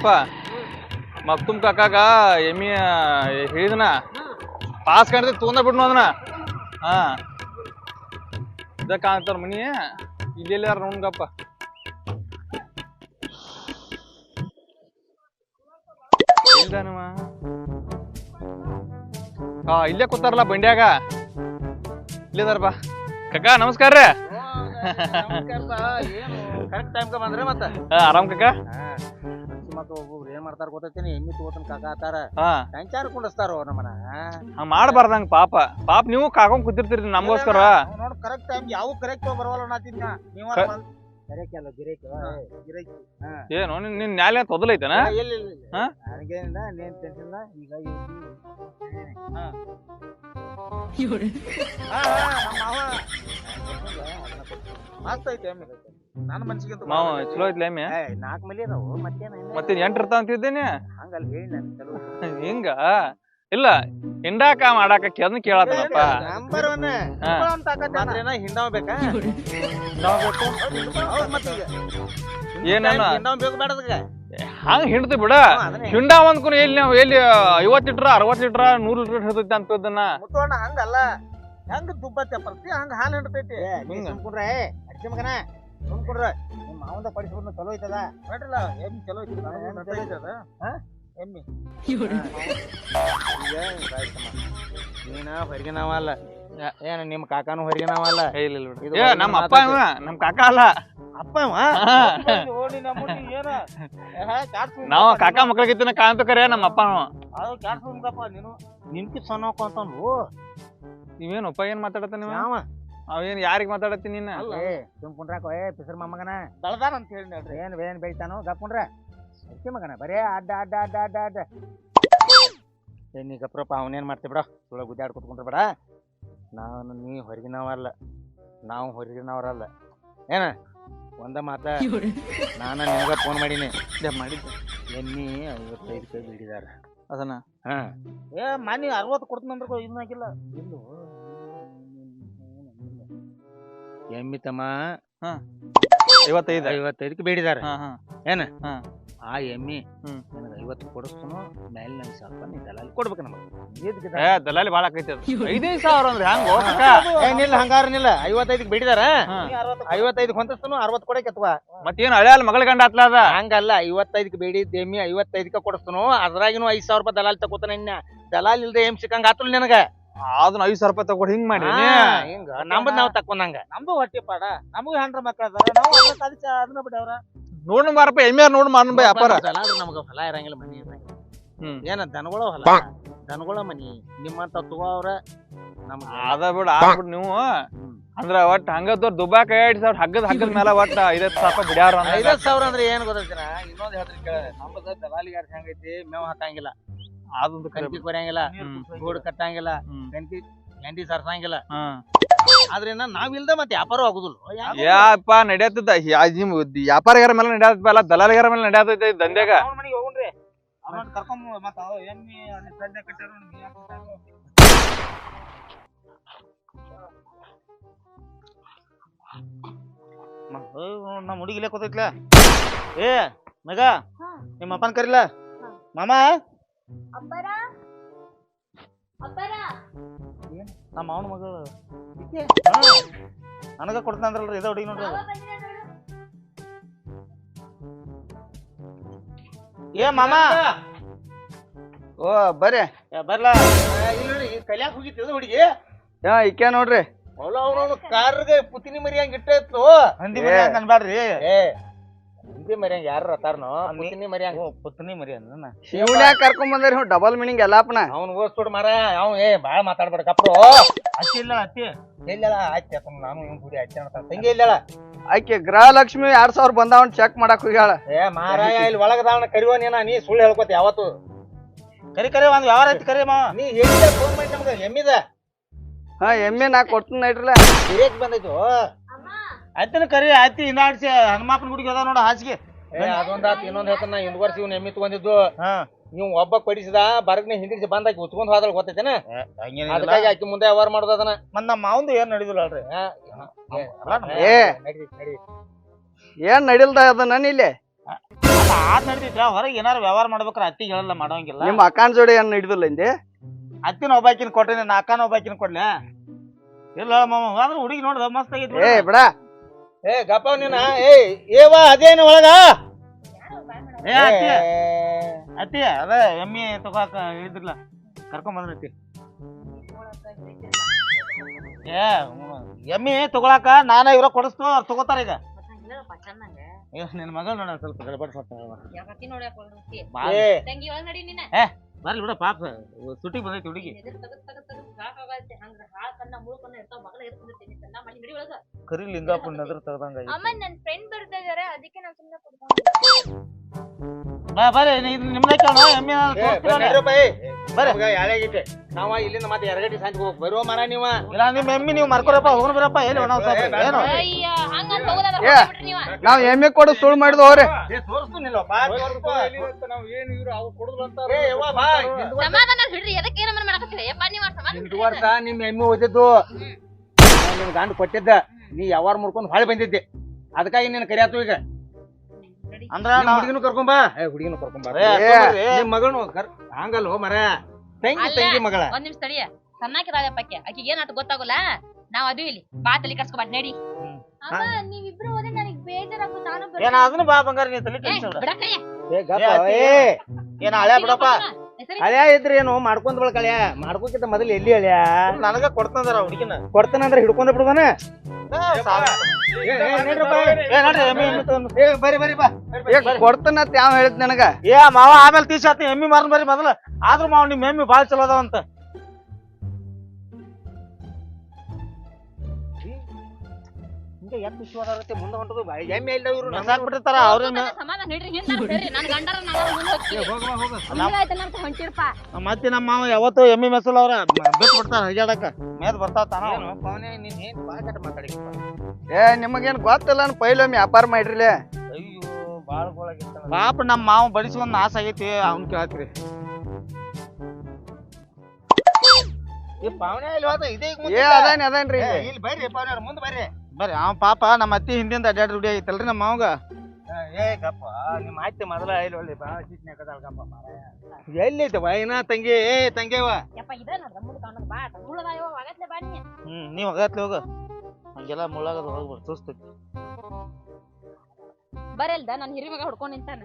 ಯಪ್ಪ ಮಕ್ತುಮ್ ಕಾಕಾಗ ಎಮ್ಮಿ ಹೇಳಿದನ. ಪಾಸ್ ಕಾಣ್ತೈತಿ ತೊಗೊಂಡ ಬಿಡ್ನು ಅದನ್ನ. ಹಾ. ಇದ ಕಾಣ್ತಾರ ಮನಿ ಇಲ್ಲಿ ಯಾರು ನೋಡ್ಗಪ್ಪ. ಇಲ್ದಾನವ ಹಾ ಇಲ್ಲೇ ಕೂತಾರಲ್ಲ ಬಂಡ್ಯಾಗ. ಇಲ್ಲಿದಾರ ಬಾ. ಕಕ್ಕ ನಮಸ್ಕಾರ ರೀ. ಆರಾಮ್ ಕಾಕ? ಮಕ್ಳು ಒಬ್ಬೊಬ್ರು ಏನ್ ಮಾಡ್ತಾರ ಗೊತ್ತೈತಿ ಎಮ್ಮಿ ತಗೋತನ ಕಾಕಾತಾರ ಹಾ. ಸಂಚಾರ ಕುಂಡಸ್ತಾರ ನಮ್ಮನ ಹಂಗ ಮಾಡಬಾರ್ದಂಗ ಪಾಪ. ಪಾಪ ನೀವು ಕಾಕೊಂಡ್ ಕೂತಿರ್ತೀರಿ ನಮಗೋಸ್ಕರ. ನೋಡಿ ಕರೆಕ್ಟ್ ಟೈಮ್ ಯಾವ ಕರೆಕ್ಟ್ ಬರವಲ್ಲ ನಾತಿದ್ನ ನೀವ ಅಲ್ಲ ಗಿರೇಕಿ ಗಿರೇಕಿ. ಏನು ನಿನ್ ನಿನ್ ನ್ಯಾಯ ತೊದಲೈತನ? ಇಲ್ಲ ಇಲ್ಲ ಹಾ? ನನಗೇನಿಲ್ಲ ನೀನ್ ಟೆನ್ಷನ್ ಇಲ್ಲ ಈಗ ಹಾ. ಮಸ್ತ್ ಐತೆ ಎಮ್ಮೆ. ನನ್ನ ಮನ್ಸಿಗೆ ಅಂತೂ ಮಾವ ಚಲೋ ಐತ್ಲ ಎಮ್ಮೆ ಏಯ್, ನಾಲ್ಕು ಮಲಿ ಅದಾವು ಮತ್ತೇನ ಮತ್ತೆ ಎಂಟ್ ಇರ್ತಾವ ಅಂತಿದ್ದೇನೆ? ಹಂಗಲ್ಲ ಹೇಳಿ ನಾನು ಚಲೋ ಹಿಂಗ? ಇಲ್ಲ ಹಿಂಡಾಕ ಮಾಡಾಕ ಕೇಳ್ದ ಕೇಳತ್ತಪ್ಪ ನಂಬರ್ ಒನ್. ಹಾ. ಮಾತ್ರೇನ ಹಿಂಡಾವ್ ಬೇಕಾ ಹಿಂಡಾವ್ ಬೇಕು? ಹೌದ್ ಮತ್ತೆ ಈಗ. ಏನೇನ ಹಿಂಡಾವ್ ಬೇಕು ಬೇಡದಕ್ಕ ಹಂಗ ಹಿಂಡ್ತಿ ಬಿಡ. ಹಿಂಡ ಒಂದ್ಕೊನ ಎಲ್ಲಿ ನಾವು ಎಲ್ಲಿ ಐವತ್ ಲೀಟ್ರ್ ಅರವತ್ ಲೀಟ್ರ್ ನೂರ್ ಲೀಟರ್ ಹಿಡ್ತೈತಿ ಅಂತದನ್ನ. ಮುತ್ತೋಣ ಹಂಗಲ್ಲ. ಹೆಂಗ್ ದುಬ್ಬತ್ತೆ ಪ್ರತಿ ಹಂಗ ಹಾಲು ಹಿಡ್ತೈತಿ. ಹಿಂಗ. ಅಜ್ಜಿ ಅಡಿಕೆ ಮಗನ ಸುಮ್ಕೊಂಡ್ರ ನಿಮ್ಮ ಮಾವಂದ ಚಲೋ ಐತದ ನೋಡ್ರಲ್ಲ ಎಮ್ಮಿ ಚಲೋ ಐತಿ ಐತದ ಎಮ್ಮಿ. ನೀನ ಏನ ನಿಮ್ಮ ಕಾಕಾನು ಹೊರಗೆ ನಾವಲ್ಲ ಏ, ಇಲ್ಲ ನಮ್ಮ ಅಪ್ಪ ಮಾತಾಡ್ತಿ. ಇವ ನಮ್ ಕಾಕ ಅಲ್ಲ. ಅಪ್ಪ ಇವ? ನಾವ್ ಕಾಕ ಮಕ್ಳಿಗಿತ್ತಿನ ಕಾಂತ ಕರೆ ನಮ್ಮ ಅಪ್ಪ. ಅದು ನೀನು. ನಿನ್ಕಿ ಅಂತಂದು ನೀವೇನಪ್ಪ ಏನ್ ಮಾತಾಡತ್ತ ನೀವ್? ಯಾವ? ಅವೇನ್ ಯಾರಿಗ್ ಮಾತಾಡತ್ತಿ ನೀನ? ಏ ಸುಮ್ಕೊಂಡ್ರಾಕ ಏ ಪಿಸರ್ ಮಮ್ಮಗನ ಬೆಳದಾನ ಅಂತ ಹೇಳಿ ನೋಡ್ರಿ ಏನ್ ಏನ್ ಬೆಳಿತಾನೋ ಗಪ್ಕೊಂಡ್ರ ಅಡ್ಕೆ ಮಗನ ಬರೇ ಅಡ್ಡ ಅಡ್ಡ ಅಡ್ಡ ಅಡ್ಡ ಅಡ್ಡ. ಏ ನೀ ಗಪ್ರಪ್ಪ ಅವನೇನ್ ಮಾಡ್ತಿ ಬಿಡ. ಸುಳ ಗುದ್ದಾಡ್ ಕುತ್ಕೊಂಡ್ರ ಬೇಡ. ನಾನು ನೀ ಹೊರಗಿನವಲ್ಲ ನಾವು ಹೊರಗಿನವರಲ್ಲ. ಏನ? ಒಂದ ಮಾತ. ನಾನು ನಿನಗ ಫೋನ್ ಮಾಡೀನಿ. ಮಾಡಿದ್ದೆ. ಎನ್ನಿ ಐವತ್ತೈದು ಕೈ ಬಿಡಿದಾರ. ಅದನ್ನ? ಹಾ. ಏ ಮನಿ ಅರವತ್ತು ಕೊಡ್ತೀನಂದ್ರ ಇನ್ನು ಹಾಕಿಲ್ಲ ಇಲ್ಲು ಎಮ್ಮಿ ತಮ್ಮ ಐವತ್ತೈದ. ಐವತ್ತೈದಕ್ಕೆ ಬೇಡಿದಾರೆ ಹಾ ಹಾ. ಏನ? ಹಾ. ಆ ಎಮ್ಮಿ ಹ್ಮ್. ನನಗೆ ಐವತ್ತು ಕೊಡಿಸ್ತನು ಮೇಲೆ ನಂಗೆ ಸ್ವಲ್ಪ ನೀ ದಲಾಲಿ ಕೊಡ್ಬೇಕು ನಮಗೆ. ಏ ದಲಾಲಿ ಬಾಳ ಆಕೈತಿ ಅದು. ಐದೈದು ಸಾವಿರ ಅಂದ್ರೆ ಹಂಗ ಏನಿಲ್ಲ ಹಂಗಾರನಿಲ್ಲ. ಐವತ್ತೈದಕ್ಕೆ ಬೇಡಿದಾರ? ಹಾ. ಐವತ್ತೈದಕ್ಕೆ ಹೊಂದಿಸ್ತನು ಅರವತ್ತು ಕೊಡಕ್ಕೆ ಅಥವಾ? ಮತ್ತೇನು ಹಳೆ ಅಲ್ಲ ಮಗಳ ಗಂಡ ಆತ್ಲ ಅದ? ಹಂಗಲ್ಲ ಐವತ್ತೈದಕ್ಕೆ ಬೇಡಿ ಎಮ್ಮಿ ಐವತ್ತೈದಕ್ಕೆ ಕೊಡಿಸ್ತನು ಅದ್ರಾಗಿನೂ ಐದು ಸಾವಿರ ರೂಪಾಯಿ ದಲಾಲಿ ತಗೋತಾನೆ ಇನ್ನ. ದಲಾಲಿ ಇಲ್ದೆ ಎಂ ಸಿಕ್ಕಂಗ ಆತಲ್ ನಿನಗ? ಅದನ್ನ ಐದು ಸಾವಿರ ರೂಪಾಯಿ ತಗೊಂಡು ಹಿಂಗ್ ಮಾಡಿ ಹಿಂಗ. ನಮ್ಮದ್ ನಾವ್ ತಕ್ಕೊಂಡಂಗ. ನಮ್ದು ಹೊಟ್ಟಿ ಪಾಡ. ನಮಗೂ ಹೆಂಡ್ರ ಮಕ್ಕಳ ಅದಾರ. ನಾವು ಅದನ್ನ ಬಿಡವ್ರ ನೋಡ್ ಬಾರಪ್ಪ ಎಮ್ಮೆ ನೋಡ್ ಮಾಡ್ ದಲಾಲ್ರು ನಮಗ ಹೊಲ ಇರಂಗಿಲ್ಲ ಮನಿ ಏನ ದನಗಳ ಹೊಲ? ದನಗಳ ಮನಿ. ನಿಮ್ಮಂತ ತಗೋವ್ರ ನಮ್ಗ ಅದ ಬಿಡ ಆಗ್ಬಿಡ್ ನೀವು. ಅಂದ್ರ ಒಟ್ಟ ಹಂಗದ ದುಬಾಕ ಕೈ ಐದ್ ಸಾವಿರ ಹಗ್ಗದ ಹಗ್ಗದ ಮೇಲೆ ಒಟ್ಟ ಐದತ್ತು ಸಾವಿರ ರೂಪಾಯಿ ಬಿಡ್ಯಾರ ಐದತ್ತು ಐವತ್ ಸಾವಿರ ಅಂದ್ರೆ ಏನ್ ಗೊತ್ತಿರ ಇನ್ನೊಂದ್ ಹೇಳ್ತೀನಿ ಕೇಳ. ನಮ್ಮದ ದಲಾಲಿಗಾರ ಹೆಂಗೈತಿ? ಮೇವ್ ಹಾಕಂಗಿಲ್ಲ. ಅದೊಂದು ಕರೆ ಕಂತಿ ಬಿಡು. ಕೊರಿಯಂಗಿಲ್ಲ ಹ್ಮ್. ಕಟ್ಟಂಗಿಲ್ಲ ಹ್ಮ್. ಕಂತಿ ಎಂಟಿ ಸರ್ಸಂಗಿಲ್ಲ ಹಾ. ಆದ್ರಿಂದ ನಾವಿಲ್ದ ಮತ್ತೆ ವ್ಯಾಪಾರ ಆಗುದಿಲ್ಲ ಯಾಕೆ? ಯಾಪ ನಡೆಯತ್ತದ ವ್ಯಾಪಾರಿಗಾರ ಮೇಲೆ ನಡೆಯತ್ತಲ್ಲ ದಲಾಲಿಗಾರ ಮೇಲೆ ನಡೆಯತೈತಿ ಈ ದಂಧೆಗ ಅವ್ನ್ ಮನೆಗ್ ಹೋಗುಣ್ರಿ ಅವ್ನ ಕರ್ಕೊಂಡ್ ಮತ್ತ ಅವ ಎಮ್ಮಿ ಅಲ್ಲಿ ಸದ್ಯ ಕಟ್ಟಾರ ಅವ್ನಿಗೆ ಯಾಕ್ ಕಟ್ಟಾರು? ಮ- ಏ, ಅವ್ನ್ ನಮ್ಮ ಕೂತೈತ್ಲ ಏ ಮಗ ಹಾ. ನಿಮ್ಮ ಅಪ್ಪನ ಕರಿಲ್ಲ ಮಾಮಾ ಮಾಮ ಅಪ್ಪರ? ಅಪ್ಪರ? ನಮ್ಮ ಮಾವನ ಮಗ ನನಗ ಕೊಡ್ತಾನಂದ್ರಲ್ರಿ ಇದ ಹುಡುಗಿ ನೋಡ್ರಿ. ಅದು. ಮಾವ ಬಂದಿರ ನೋಡು. ಏ ಮಾಮ! ಓ ಬರ್ರಿ. ಏ, ಬರ್ಲ. ಇಲ್ಲಿ ನೋಡಿ ಕಲ್ಯಾಕ್ ಹೋಗಿತ್ತು ಹುಡುಗಿ? ಹಾ ಇಕ್ಕೆ ನೋಡ್ರಿ. ಅವಳ ಅವನವನು ಕಾರ್ಗೆ ಪುತಿನಿ ಮರಿ ಹಂಗ ಇಟ್ಟಿತ್ತು ಹಂದಿ ಮರಿ ಹಂಗ ಅನ್ಬ್ಯಾಡ್ರಿ. ಏ ಹಂದಿ ಮರಿ ಯಾರು ಯಾರ ಅತ್ತಾರನೋ ಪುತಿನಿ ಪುತ್ನಿ ಹಂಗ ಪುತಿನಿ ಮರಿ ಅಂದ ಶಿವನ್ಯಾಗ ಕರ್ಕೊಂಡ್ ಬಂದ್ರಿ ಹ್ಞೂ ಡಬಲ್ ಮೀನಿಂಗ್ ಎಲ್ಲಪ್ಪನ ಅವ್ನ್ ಓದಿಸ್ಬಿಡು ಮಾರ ಅವ್ ಏ ಬಾಳ ಮಾತಾಡ್ಬೇಡ ಕಪ್ರು. ಅತ್ತಿ ಇಲ್ಲ ಅತ್ತಿ. ಎಲ್ಲಳ ಆಯ್ತು ಅಪ್ಪ ನಾನು ಇವ್ ಗುಡಿ ಅತ್ತಿ ಅಂತ ತಂಗಿ ಇಲ್ಲ ಆಕೆ ಗೃಹಲಕ್ಷ್ಮಿ ಎರಡ್ ಸಾವಿರ ಬಂದವನ್ ಚೆಕ್ ಮಾಡಕ್ ಹೋಗ್ಯಾಳ. ಏ ಮಾರಾಯ ಇಲ್ಲಿ ಒಳಗದಾವಣ ಕರಿವ ನೀನ? ನೀ ಸುಳ್ಳು ಹೇಳ್ಕೊತ ಯಾವತ್ತು? ಕರಿ ಕರಿ ಒಂದ್ ವ್ಯವಹಾರ ಐತಿ ಕರಿ ಮಾವ. ನೀ ಹೇಳಿದ ಫೋನ್ ಮಾಡಿ ನಮ್ಗೆ? ಎಮ್ಮಿದ? ಹಾ ಎಮ್ಮೆ ನಾ ಕೊಡ್ತೀನಿ ನೈಟ್ರಲ್ಲ. ಬಂದೈತು? ಆಯ್ತನ ಕರಿ ಆಯ್ತಿ ಇನ್ನಾಡ್ಸಿ ಹನುಮಾಪನ ಗುಡಿಗೆ ಅದ ನೋಡ ಹಾಸಿಗೆ. ಅದೊಂದ್ ಆತ ಇನ್ನೊಂದ್ ಹೇಳ್ತಾನ ಹಿಂದ್ ವರ್ಷ ಇವ್ನ ಎಮ್ಮಿ ತಗೊಂಡಿದ್ದು. ನೀವು ಒಬ್ಬ ಪಡಿಸಿದ ಬರಗ್ನೆ ಹಿಂದಿರ್ಸಿ ಬಂದಾಕಿ ಉತ್ಕೊಂಡ್ ಹೋದಲ್ ಗೊತ್ತೈತೇನ? ಅದಕ್ಕಾಗಿ ಆಕಿ ಮುಂದೆ ವ್ಯವಹಾರ ಮಾಡೋದು ಅದನ್ನ ಮತ್ತ ನಮ್ಮ ಮಾವಂದು ಏನ್ ನಡೆದಿಲ್ಲ ಅಲ್ರಿ? ಏ. ಏನ್ ನಡಿಲ್ದ ಅದ ನನ್ ಇಲ್ಲಿ ಆತ್ ನಡ್ದಿತ್ತ ಹೊರಗೆ ಏನಾರ ವ್ಯವಹಾರ ಮಾಡ್ಬೇಕ್ರ ಅತ್ತಿಗೆ ಹೇಳಲ್ಲ ಮಾಡೋಂಗಿಲ್ಲ. ನಿಮ್ಮ ಅಕ್ಕನ ಜೋಡಿ ಏನ್ ಹಿಡಿದಿಲ್ಲ ಹಿಂದೆ? ಅತ್ತಿನ ಒಬ್ಬಾಕಿನ ಕೊಟ್ಟೆ ನಾ ಅಕ್ಕನ ಒಬ್ಬಾಕಿನ ಕೊಡ್ಲೆ? ಇಲ್ಲ ಮಾಮ ಆದ್ರೆ ಹುಡುಗಿ ನೋಡ್ದ ಮಸ್ತ್ ಆಗೈತಿ ಏ ಬಿಡ. ಏ ಗಪ್ಪ ನೀನ ಏ ಏವ ಅದೇನು ಒಳಗ? ಏ ಅತ್ತಿ ಅತ್ತಿ ಅದ ಎಮ್ಮಿ ತಗೋಕ ಹೇಳಿದ್ರಲ್ಲ ಕರ್ಕೊಂಡ್ ಬಂದ್ರತಿ ಏ ಎಮ್ಮಿ ತಗೊಳಕ ನಾನ ಇವ್ರ ಕೊಡಿಸ್ತು ಅವ್ರು ತಗೋತಾರ ಈಗ. ಏ, ನಿನ್ ಮಗಳ ನೋಡ ಸ್ವಲ್ಪ ಗಡಬಡ್ ಏ ಬರ್ಲಿ ಬಿಡ ಪಾಪ. ಸುಟ್ಟಿಗೆ ಬಂದೈತಿ ಹುಡುಗಿ. ಕರಿ ಲಿಂಗಾಪುರ ನದ್ರ ತಗದಂಗ ಅಮ್ಮ ನನ್ ಫ್ರೆಂಡ್ ಬರ್ತಾ ಇದಾರೆ ಅದಕ್ಕೆ ನಾನು ಸುಮ್ಮನೆ ಬಾ ಬರ್ರಿ ಇದು ಕೇಳೋ ಎಮ್ಮಿ ಬರ್ರಿ. ಯಾಳಾಗೈತೆ ನಾವ ಇಲ್ಲಿಂದ ಮತ್ತೆ ಎರಗಟ್ಟಿ ಸಂಜೆ ಹೋಗ್ಬೇಕು ಬರುವ ಮರ ನೀವ. ಇಲ್ಲ ನಿಮ್ಮ ಎಮ್ಮಿ ನೀವು ಮರ್ಕೊರಪ್ಪ ಹೋಗೋಣ ಬರಪ್ಪ ಎಲ್ಲಿ ಒಣ ಏನು? ಅಯ್ಯ ಏ. ನೀವ. ನಾವ್ ಎಮ್ಮೆ ಕೊಡು ಸುಳ್ಳು ಮಾಡಿದ್ ಹೋರಿ ಬಾ ನಾವು ಏನ್ ಇವ್ರು ಅವು ಕೊಡುದು ಏ ಯವ್ವ ಬಾ ಸಮಾಧಾನ ಹಿಡ್ರಿ ಎದಕ್ಕೆ ಏನಮ್ಮ ಮಾಡಕತ್ತೀರಿ? ಯಪ್ಪ ನೀವ ಸಮಾಧಾನ ಹಿಂದ್ ಹಿಡ್ರಿ. ವರ್ಷ ನಿಮ್ ಎಮ್ಮೆ ಓದಿದ್ದು. ನಿಮ್ ಗಂಡ ಕೊಟ್ಟಿದ್ದ. ನೀ ಯಾವಾರ ಮುಡ್ಕೊಂಡು ಹೊಳೆ ಬಂದಿದ್ದೆ. ಅದಕ್ಕಾಗಿ ನೀನ್ ಕರಿಯಾತು ಈಗ. ಅಂದ್ರ ಹುಡುಗಿನೂ ಕರ್ಕೊಂಬಾ ಏ ಹುಡುಗಿನೂ ಕರ್ಕೊಂಬಾ ಏ, ಕರ್ಕೊಂಬರ್ರಿ. ನಿಮ್ ಮಗನು ಕರ್ ಹಂಗಲ್ಲ ಹೋ ಮರ ತಂಗಿ ತಂಗಿ ಮಗಳ. ಒಂದ್ ನಿಮಿಷ ತಡಿಯ ಸಣ್ಣಾಕಿದಾಳಪ್ಪಕ್ಕೆ ಆಕಿಗೆ ಏನಾಯ್ತು ಗೊತ್ತಾಗೋಲ್ಲ? ನಾವ್ ಅದು ಇಲ್ಲಿ. ಬಾ ತಲೆ ಕರ್ಸ್ಕೊಬಾಟ್ ನಡಿ. ಅಮ್ಮ ನೀವಿಬ್ರು ಹೋದ್ರೆ ನನಗ್ ಬೇಜಾರಾಗು ನಾನು ಏನ ಅದನ್ನ ಬಾ ಬಂಗಾರ ನೀ ತಲೆ ಏನ ಹಳೆ ಬಿಡಪ್ಪ? ಹಳ್ಯಾ ಇದ್ರೆ ಏನು? ಮಾಡ್ಕೊಂಡ್ ಬಳಕ ಹಳ್ಯಾ ಮಾಡ್ಕೋಕಿಂತ ಮೊದಲು ಎಲ್ಲಿ ಹಳ್ಯಾ ನನಗ ಕೊಡ್ತಂದಾರ ಹುಡುಗಿನ. ಕೊಡ್ತಾನಂದ್ರೆ ಹಿಡ್ಕೊಂಡ ಬಿಡುವನ ಕೊಡ್ತಾನಂತ ಯಾವ ಹೇಳಿದ್ ನನಗ? ಏ ಮಾವ ಆಮೇಲೆ ತೀಸಾತಿ ಎಮ್ಮಿ ಮಾರನ್ ಬರ್ರಿ ಮೊದಲ. ಆದ್ರೂ ಮಾವ ನಿಮ್ ಎಮ್ಮಿ ಬಾಳ ಚಲೋ ಅದಾವಂತ. ಮುಂದೆ ಹೊಂಟದು ಎಮ್ಮೆ ಇಲ್ಲ ಇವ್ರು ಮೆಸಾಕ್ ಬಿಟ್ಟಿರ್ತಾರ ಅವ್ರ ಸಮಾಧಾನ ಹಿಡ್ರಿ ಹಿಂದ್ ನಾನ್ ಬರ್ರಿ ನನ್ ಗಂಡರ ನಾನು ಮುಂದೆ ಹೋಗ್ತೀನಿ. ಹಿಂಗಾಯ್ತಲ್ಲ ಅಂತ ಹೊಂಟಿರ್ಪ ಮತ್ತೆ ನಮ್ಮ ಮಾವ ಯಾವತ್ತು ಎಮ್ಮಿ ಮೆಸಲ್ ಅವ್ರ ಬಿಟ್ಟು ಬಿಡ್ತಾರ ಹೈಜಾಡಕ ಮೇದ್ ಬರ್ತಾವ ತಾನ ಅವ್ನು. ಪವನೆ ನೀನ್ ಏನ್ ಮಾತಾಡಿ ಏ ನಿಮಗೇನ್ ಗೊತ್ತಿಲ್ಲ ಅನ್ ಪೈಲೊಮ್ಮೆ ವ್ಯಾಪಾರ ಮಾಡ್ರಿಲೆ. ಅಯ್ಯೋ ಬಾಳ ಗೋಳಾಗಿರ್ತಾನ ಪಾಪ ನಮ್ಮ ಮಾವ ಬಡಿಸ್ಕೊಂಡ್ ನಾಶ ಆಗೈತಿ ಅವ್ನ್ ಕೇಳತ್ರಿ. ಈ ಪವನೆ ಇಲ್ಲಿ ಹೋದ ಇದೇ ಈಗ ಏ ಅದೇನ್ ಅದೇನ್ರಿ ಇಲ್ಲಿ? ಬರ್ರಿ ಪವನೆ ಮುಂದೆ ಬರ್ರಿ ಬರ್ರಿ ಅವ ಪಾಪ ನಮ್ಮ ಅತ್ತಿ ಹಿಂದಿಂದ ಅಡ್ಡಾಡ್ ರೂಢಿ ಆಗೈತಲ್ರಿ ನಮ್ಮ ಮಾವಗ? ಏ ಗಪ್ಪ ನಿಮ್ಮ ಆಯ್ತು ಮೊದಲ ಐಲ್ ಒಳ್ಳೆ ಬಾ ಸಿಟ್ನೆ ಕದಾಳ ಗಪ್ಪ ಎಲ್ಲಿ ಐತೆ ವೈನ ತಂಗಿ? ಏ ತಂಗಿವ ಯಪ್ಪ ಇದ ಕಾಣೋದು ಬಾ ಮುಳ್ಳದಾಯವ ಆಗತ್ಲೆ ಬಾ ನೀ. ಹ್ಮ್ ನೀವ್ ಹೋಗತ್ಲಿ ಹೋಗ. ಹಂಗೆಲ್ಲ ಮುಳ್ಳಾಗದ ಹೋಗ್ಬಾರ್ದು ಸುಸ್ತೈತಿ ಬರಲ್ದ ನನ್ ಹಿರಿ ಮಗ ಹುಡ್ಕೊಂಡ್ ನಿಂತಾನ.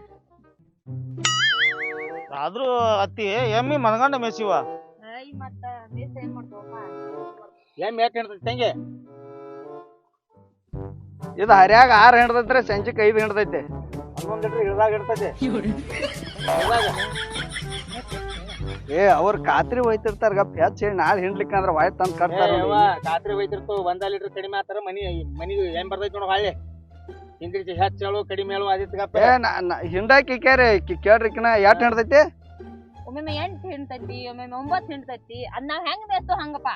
ಆದ್ರೂ ಅತ್ತಿ ಎಮ್ಮಿ ಮನಗಂಡ ಮೇಸಿವ ಏಯ್ ಮತ್ತ ಬೇಸ ಏನ್ ಮಾಡ್ತವಪ್ಪ? ಎಮ್ಮೆ ಯಾಕೆ ಹಿಡ್ತೈತಿ ತಂಗಿ? ಇದು ಹರ್ಯಾಗ ಆರು ಹಿಡ್ದೈತ್ರಿ ಸಂಜೆಕ್ ಐದು ಹಿಡ್ದೈತಿ ಹನ್ನೊಂದು ಲೀಟ್ರ್ ಇಳ್ದಾಗ ಇಡ್ತೈತಿ ಏ ಅವ್ರ ಖಾತ್ರಿ ಹೋಯ್ತಿರ್ತಾರ ಗಪ್ ಹೆಚ್ಚು ಹೇಳಿ ನಾಳೆ ಹಿಂಡ್ಲಿಕ್ಕ ಅಂದ್ರೆ ವಾಯ್ ತಂದ್ ಕಟ್ತಾರ ಕಾತ್ರಿ ಯವ್ವ, ಖಾತ್ರಿ ಹೋಯ್ತಿರ್ತು ಒಂದ ಲೀಟರ್ ಕಡಿಮೆ ಆತರ ಮನಿ ಮನಿ ಏನ್ ಬರ್ತೈತಿ ನೋಡು ಹಳ್ಳಿ ಹಿಂದಿರ್ತಿ ಹೆಚ್ಚು ಹೇಳು ಕಡಿಮೆ ಹೇಳು ಗಪ್ಪ ಏ ನಾ- ನಾ- ಹಿಂಡಾಕಿ ಕೇರಿ ಕೇಳ್ರಿಕಿನ ಎಷ್ಟ್ ಹಿಡ್ದೈತಿ ಒಮ್ಮೊಮ್ಮೆ ಎಂಟ್ ಹಿಂಡ್ತೈತಿ ಒಮ್ಮೆ ಒಂಬತ್ತು ಹಿಂಡ್ತೈತಿ ಅದ್ ನಾವ್ ಹೆಂಗ್ ಬೇಸ್ತೋ ಹಂಗಪ್ಪ.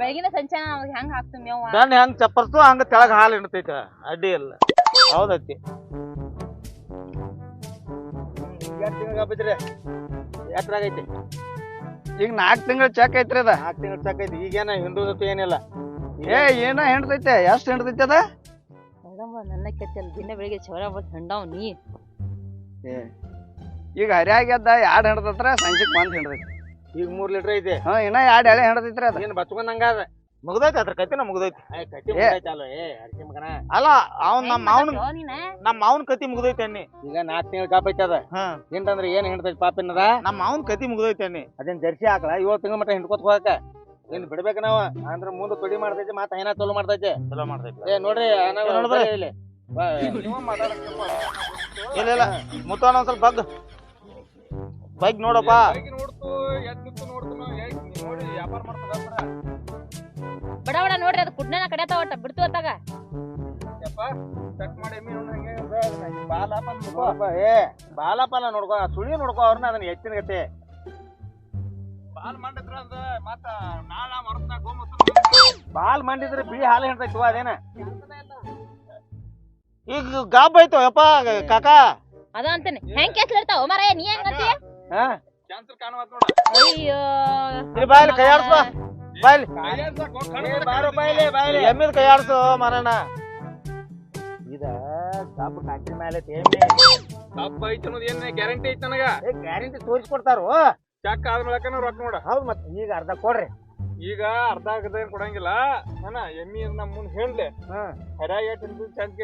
ಬೆಳಗಿನ ಸಂಚಾನ ಹೆಂಗ್ ಹಾಕ್ತೀವಿ ಮೇವ ಹೆಂಗ್ ಚಪ್ಪರ್ಸು ಹಂಗ ತೆಳಗ ಹಾಲು ಇಡ್ತೈತ ಅಡ್ಡಿ ಇಲ್ಲ. ಹೌದತ್ತಿ. ಎಷ್ಟು ತಿಂಗಳು ಎತ್ತರಾಗೈತಿ ಈಗ ನಾಲ್ಕು ತಿಂಗಳ ಚೆಕ್ ಐತ್ರಿ ಅದ. ನಾಲ್ಕು ಚೆಕ್ ಐತಿ. ಈಗೇನ ಹಿಂಡುದತ್ತು ಏನಿಲ್ಲ. ಏ ಏನ ಹಿಂಡ್ತೈತೆ ಎಷ್ಟು ಹಿಂಡ್ತೈತೆ ಅದ? ಮೇಡಮ್ ನನ್ನ ಕೆತ್ತಲ್ ದಿನ ಬೆಳಿಗ್ಗೆ ಚೌರ ಬಸ್ ಹಿಂಡಾವ್ ನೀ. ಈಗ ಹರಿಯಾಗ್ಯದ ಎರಡು ಹಿಡ್ದತ್ರ ಸಂಜೆಕ್ ಬಂದು ಹಿಡ್ದೈತಿ ಈಗ ಮೂರ್ ಲೀಟರ್ ಐತಿ. ಹಾ ಇನ್ನ ಎರಡ್ ಎಲೆ ಹಿಡ್ದೈತ್ರಿ ಅದ. ಏನ್ ಬಚ್ಕೊಂಡಂಗಾದ ಮುಗ್ದೈತಿ ಅದ್ರ ಕತಿನ ಮುಗ್ದೈತಿ. ಏ. ಅಲ್ಲ ಮಗನ. ಅವ್ನ್ ನಮ್ಮ ಮಾವನ್ ನೀನ? ನಮ್ಮ ಮಾವನ್ ಕತಿ ಮುಗ್ದೈತಿ ಅನ್ನಿ. ಈಗ ನಾಲ್ಕು ತಿಂಗಳು ಕಾಪೈತಿ ಅದ. ಹಾ. ಹಿಂಡಂದ್ರೆ ಏನ್ ಹಿಡ್ತೈತಿ ಪಾಪಿನದ ನಮ್ಮ ಮಾವನ್ ಕತಿ ಮುಗ್ದೈತಿ ಅನ್ನಿ. ಅದೇನ್ ಜರ್ಸಿ ಹಾಕಲ? ಏಳು ತಿಂಗಳ ಮಟ್ಟ ಹಿಂಡ್ಕೋತ ಹೋಗಕ? ಏನ್ ಬಿಡ್ಬೇಕ ನಾವ? ಅಂದ್ರ ಮುಂದೆ ತೊಡಿ ಮಾಡ್ತೈತಿ ಮತ್ತ ಏನ ಚಲೋ ಮಾಡ್ತೈತಿ. ಚಲೋ ಮಾಡ್ತೈತಿ ಏ ನೋಡ್ರಿ ಅಣ್ಣ ನೋಡ್ರಿ. ಇಲ್ಲಿ. ಇಲ್ಲ ಇಲ್ಲ. ಮುತ್ತ ಒಂದ್ ಸ್ವಲ್ಪ ಬಗ್. ಬೈಕ್ ನೋಡಪ್ಪ. ಎದ್ ನಿಂತು ನೀ ನೋಡಿ ವ್ಯಾಪಾರ ಮಾಡ್ತದ ಬಡ ಬಡ ನೋಡ್ರಿ ಅದು ಕುಡ್ನ ಕಡೆತ ಒಟ್ಟ ಬಿಡ್ತು ಅತ್ತಾಗ ಕಟ್ ಮಾಡಿ ಎಮ್ಮಿ ನೋಡ್ ಹಂಗೆ ಅದ, ಅದನ್ನ ಬಾಲ ಬಂದ್ ಮುಖ. ಏ ಬಾಲ ಪಾಲ ನೋಡ್ಕೋ ಆ ಸುಳಿ ನೋಡ್ಕೋ ಅವ್ರನ್ನ ಅದನ್ನ ಹೆಚ್ಚಿನ ಗತಿ. ಬಾಲ್ ಮಾಡಿದ್ರ ಅಂದ್ರ ಮತ್ತ ನಾಳ ಮರ್ತನ ಗೋಮೂತ್ರ ಬಾಲ್ ಮಂಡಿದ್ರೆ ಬಿಳಿ ಹಾಲು ಹಿಡ್ತೈತಿ ಅದೇನ. ಈಗ ಗಾಬ್ ಆಯ್ತು ಯಪ್ಪ ಕಾಕಾ? ಅದ ಅಂತೇನೆ. ಹೆಂಗ್ ಕೆಸ್ಲ ಇರ್ತಾವ ಮರ ನೀ ಹೆಂಗ್ ಅಂತೀಯ? ಹಾ? ಕ್ಯಾನ್ಸರ್ ಕಾಣುವತ್ ನೋಡ. ಅಯ್ಯೋ. ಇಲ್ಲಿ ಬಾಯ್ಲಿ ಕೈ ಆಡ್ಸ್ಬಾ ಬಾ. ಕೈಯಾಗ್ ಸಾಕ್ ಹೋಗ್ ಕಣ್ಣ್ ಏ, ಬಾರೋ ಕಾಣ್ತೈತಿ. ಬಾಯ್ಲೆ ಬಾಯ್ಲೆ. ಎಮ್ಮಿದ ಕೈ ಆಡ್ಸು ಮರಣ. ಇದ ತಪ್ಪು ಕಾಂಟ್ರಿ ಮೇಲೆ ತೇಮಿ ತಪ್ಪ ಐತಿ ಅನ್ನೋದು ಏನ್ ಗ್ಯಾರಂಟಿ ಐತಿ ನನಗ? ಗ್ಯಾರಂಟಿ ತೋರಿಸ್ಕೊಡ್ತಾರು? ಚೆಕ್ ಆದ್ಮೇಲೆ ರೊಕ್ಕ ನೋಡ. ಹೌದು ಮತ್ತೆ ಈಗ ಅರ್ಧ ಕೊಡ್ರಿ. ಈಗ ಅರ್ಧ ಆಗದ ಏನ್ ಕೊಡಂಗಿಲ್ಲ. ಅಣ್ಣ ಎಮ್ಮಿ ನಮ್ಮ ಮುಂದೆ ಹೇಳ್ದೆ. ಹ್ಮ್. ಹೆರ ಏಟ್ ಹಿಂಡು ಚಂದ್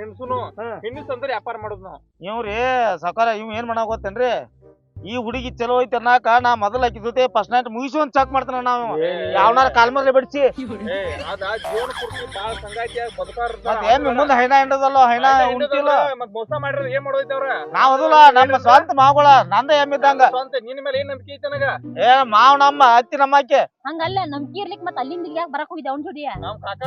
ಹೆಣ್ಸುನು. ಹ್ಮ್. ಹೆಣ್ಣಿಸ್ ಅಂದ್ರೆ ವ್ಯಾಪಾರ ಮಾಡೋದು ನಾವು. ಇವ್ರಿ ಸಕಾಲ ಇವ್ ಏನ್ ಮಾಡಕ್ ಗೊತ್ತೇನ್ರಿ ಈ ಹುಡುಗಿ ಚಲೋ ಐತೆ ಅನ್ನಕ ನಾ ಮೊದಲ ಆಕಿ ಜೊತೆ ಫಸ್ಟ್ ನೈಟ್ ಮುಗಿಸಿ ಒಂದ್ ಚೆಕ್ ಮಾಡ್ತಾನ ನಾವು. ಯಾವನಾರ ಕಾಲ್ ಮೇಲೆ ಬಿಡಿಸಿ. ಏನ್ ಮುಂದ ಹೈನಾ ಹಿಂಡದಲ್ಲ ಹೈನಾ ಉಂಟಿಲ್ಲ ಮೋಸ ಮಾಡಿದ್ರೆ ಏನ್ ನಾವ್ ಅದಲ್ಲ ನಮ್ಮ ಸ್ವಂತ ಮಾವುಗಳ ನಂದ ಎಮ್ಮಿದ್ದಂಗ ಮೇಲೆ ಏನ್ ನಂಬಿಕೆ ಐತಿ ನನಗ? ಏ ಮಾವ್ ನಮ್ಮ ಅತ್ತಿ ನಮ್ಮ ಆಕೆ. ಹಂಗಲ್ಲ ನಂಬಿಕೆ ಇರ್ಲಿಕ್ ಮತ್ ಅಲ್ಲಿಂದ ಇಲ್ಲಿ ಯಾಕೆ ಬರಕ್ ಹೋಗಿದ್ದೆ ಅವ್ನ ಜೋಡಿ? ನಮ್ ಕಾಕ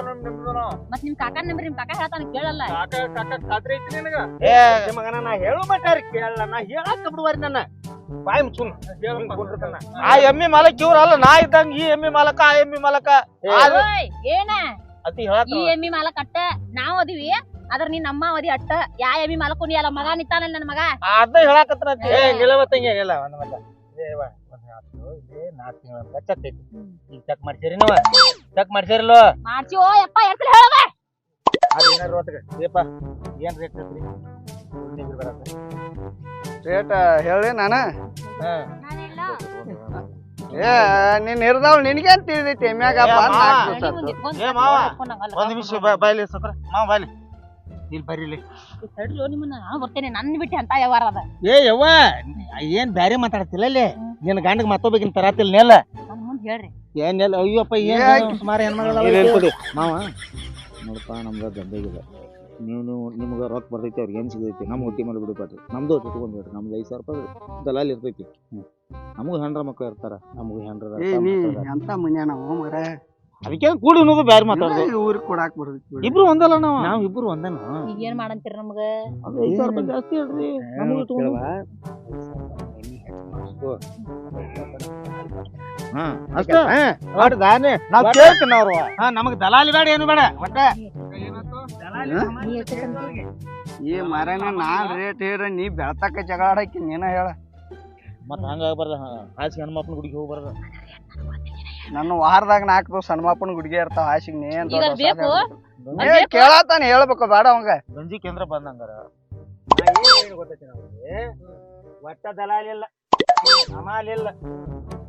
ಮತ್ ನಿಮ್ ಕಾಕ ನಂಬ್ರಿ ನಿಮ್ ಕಾಕ ಹೇಳ್ತಾನ ಕೇಳಲ್ಲ. ಕಾಕ ಕಾಕ ಖಾತ್ರಿ ಐತಿ ನಿನಗ? ಏ ಏ ಮಗನ ನಾ ಹೇಳು ಮಟ್ಟಾರಿ ಕೇಳಲ್ಲ ನಾ ಹೇಳಕ್ಕ ಬಿಡುವಾರಿ ನನ್ನ. ಬಾಯಿ ಮುಚ್ಚುನ್. ಆ ಎಮ್ಮಿ ಮಾಲಕ್ ಇವ್ರ ಅಲ್ಲ ನಾ ಇದ್ದಂಗ ಈ ಎಮ್ಮಿ ಮಾಲಕ ಆ ಎಮ್ಮಿ ಮಾಲಕ. ಏನ? ಅತಿ ಈ ಎಮ್ಮಿ ಮಾಲಕ್ ಅಟ್ಟ ನಾವ್ ಅದಿವಿ ಆದ್ರ ನೀನ್ ಅಮ್ಮ ಅದಿ ಅಟ್ಟ. ಯಾ ಎಮ್ಮಿ ಮಾಲಕ್ ನೀ ಅಲ್ಲ ಮಗ ನಿತ್ತಾನಲ್ಲ ನನ್ ಮಗ. ಅದ ಹೇಳಕತ್ತ ಒಂದ್ ಏ ವಾ ಒಂದ್ ಹತ್ತು ಇಲ್ಲಿ ನಾಲ್ಕು ತಿಂಗಳ ಚೆಕ್ ಐತಿ. ಈಗ ಚೆಕ್ ಮಾಡ್ಸಿರಿ ನೀವು? ಚೆಕ್ ಮಾಡ್ಸಿರಲ್ಲ ಯಪ್ಪ ಹೇಳವ. ರೋಟ್ಗೆ ಏಪ ಏನ್ ರೇಟ್ ಐತ್ರಿ? ರೇಟ್ ಹೇಳಿ ನಾನ? ಹಾ. ಏ ನೀನ್ ಹಿರ್ದಾವ್ ನಿನಗೇನ್ ತಿಳಿದೈತಿ ಎಮ್ಯಾಗಪ್ಪ ಏ, ಮಾವ. ಒಂದ್ ನಿಮಿಷ ಬಾಯ್ಲಿ ಸಕ್ರ ಮಾವ ಬಾಯ್ಲಿ. ಇಲ್ಲಿ. ಬರೀಲಿ ತಡ್ರಿ ನಿಮ್ಮನ್ನ ನಾನು ಬರ್ತೇನೆ ನನ್ ಬಿಟ್ಟು ಅಂತ ವ್ಯವಹಾರ ಅದ. ಏ ಯವ್ವ ಏನ್ ಬ್ಯಾರೆ ಮಾತಾಡ್ತಿಲ್ಲ ಅಲ್ಲಿ ನಿನ್ನ ಗಂಡಗ್ ಮತ್ತೊಬ್ಬಕಿನ ತರಾತಿಲ್ ನೆಲ್ಲ? ನನ್ ಮುಂದ್ ಹೇಳ್ರಿ. ಏನೆಲ್ಲ ಅಯ್ಯಪ್ಪ ಏನ್ ಸುಮಾರು ಹೆಣ್ಮಗಳ ಮಾವ. ನೋಡಪ್ಪ ನಮ್ಗ ಗಂಡಗಿಲ್ಲ ನೀವು ನೀವು ನಿಮ್ಗೆ ರೊಕ್ಕ ಬರ್ತೈತಿ ಅವ್ರಿಗೆ ಏನು ಸಿಗೈತಿ ನಮ್ಮ ಹೊಟ್ಟಿ ಮೇಲೆ ಬಿಡಬೇಡ್ರಿ ನಮ್ದು ಇಟ್ಕೊಂಡ್ಬಿಡ್ರಿ ನಮ್ದು ಐದು ಸಾವಿರ ರೂಪಾಯಿ ದಲಾಲ್ ಇರ್ತೈತಿ. ನಮಗೂ ಹೆಂಡ್ರ ಮಕ್ಳು ಇರ್ತಾರ. ನಮಗೂ ಹೆಂಡ್ರ ಏ ನೀ ಎಂತ ಮನ್ಯ ನಾವು ಮರ ಅದಕ್ಕೆ ಕೂಡಿ ಅನ್ನೋದು ಬ್ಯಾರೆ ಮಾತಾಡೋದು. ಊರಿಗೆ ಕೊಡಾಕ್ ಬರ್ತೈತಿ ಇಬ್ರು ಒಂದಲ್ಲ ನಾವು. ನಾವ್ ಇಬ್ರು ಒಂದನ? ಈಗ ಏನ್ ಮಾಡಂತೀರ ನಮ್ಗ? ಅದು ಐದು ಸಾವಿರ ರೂಪಾಯಿ ಜಾಸ್ತಿ ಹೇಳ್ರಿ. ನಮಗೂ ತಗೊಂಡು ಹಾ ಅಷ್ಟ. ಒಟ್ಟು ದಾನೆ ನಾವ್ ಕೇಳ್ತೀನಿ ಅವ್ರು. ಹಾ ನಮಗೆ ದಲಾಲಿ ಬೇಡ ಏನು ಬೇಡ. ಒಟ್ಟ? ಈ ಮರನ ನಾನ್ ರೇಟ್ ಹೇಳ ನೀ ಬೆಳ್ತಕ್ಕ ಜಗಳ ಆಡಕ್ಕಿ ನೀನ ಹೇಳ. ಮತ್ತ ಹಂಗಾಗ್ಬಾರ್ದ ಹಾಸಿಗೆ ಹೆಣ್ಮಕ್ಳು ಗುಡಿಗೆ ಹೋಗ್ಬಾರ್ದ. ನನ್ನ ವಾರದಾಗ ನಾಲ್ಕು ದಿವಸ ಹನುಮಪ್ಪನ ಗುಡ್ಗೆ ಇರ್ತಾವ ಹಾಸಿಗೆ ಕೇಳತಾನೆ ಏನ್ ಈಗ ಅದ್ ಬೇಕು? ಹೇಳ್ಬೇಕು ಬೇಡ ಅವಂಗ. ಗಂಜಿ ಕೇಂದ್ರ ಬಂದಂಗಾರ. ಒಟ್ಟ ದಲಾಲಿಲ್ಲ ಅಮಾಲಿಲ್ಲ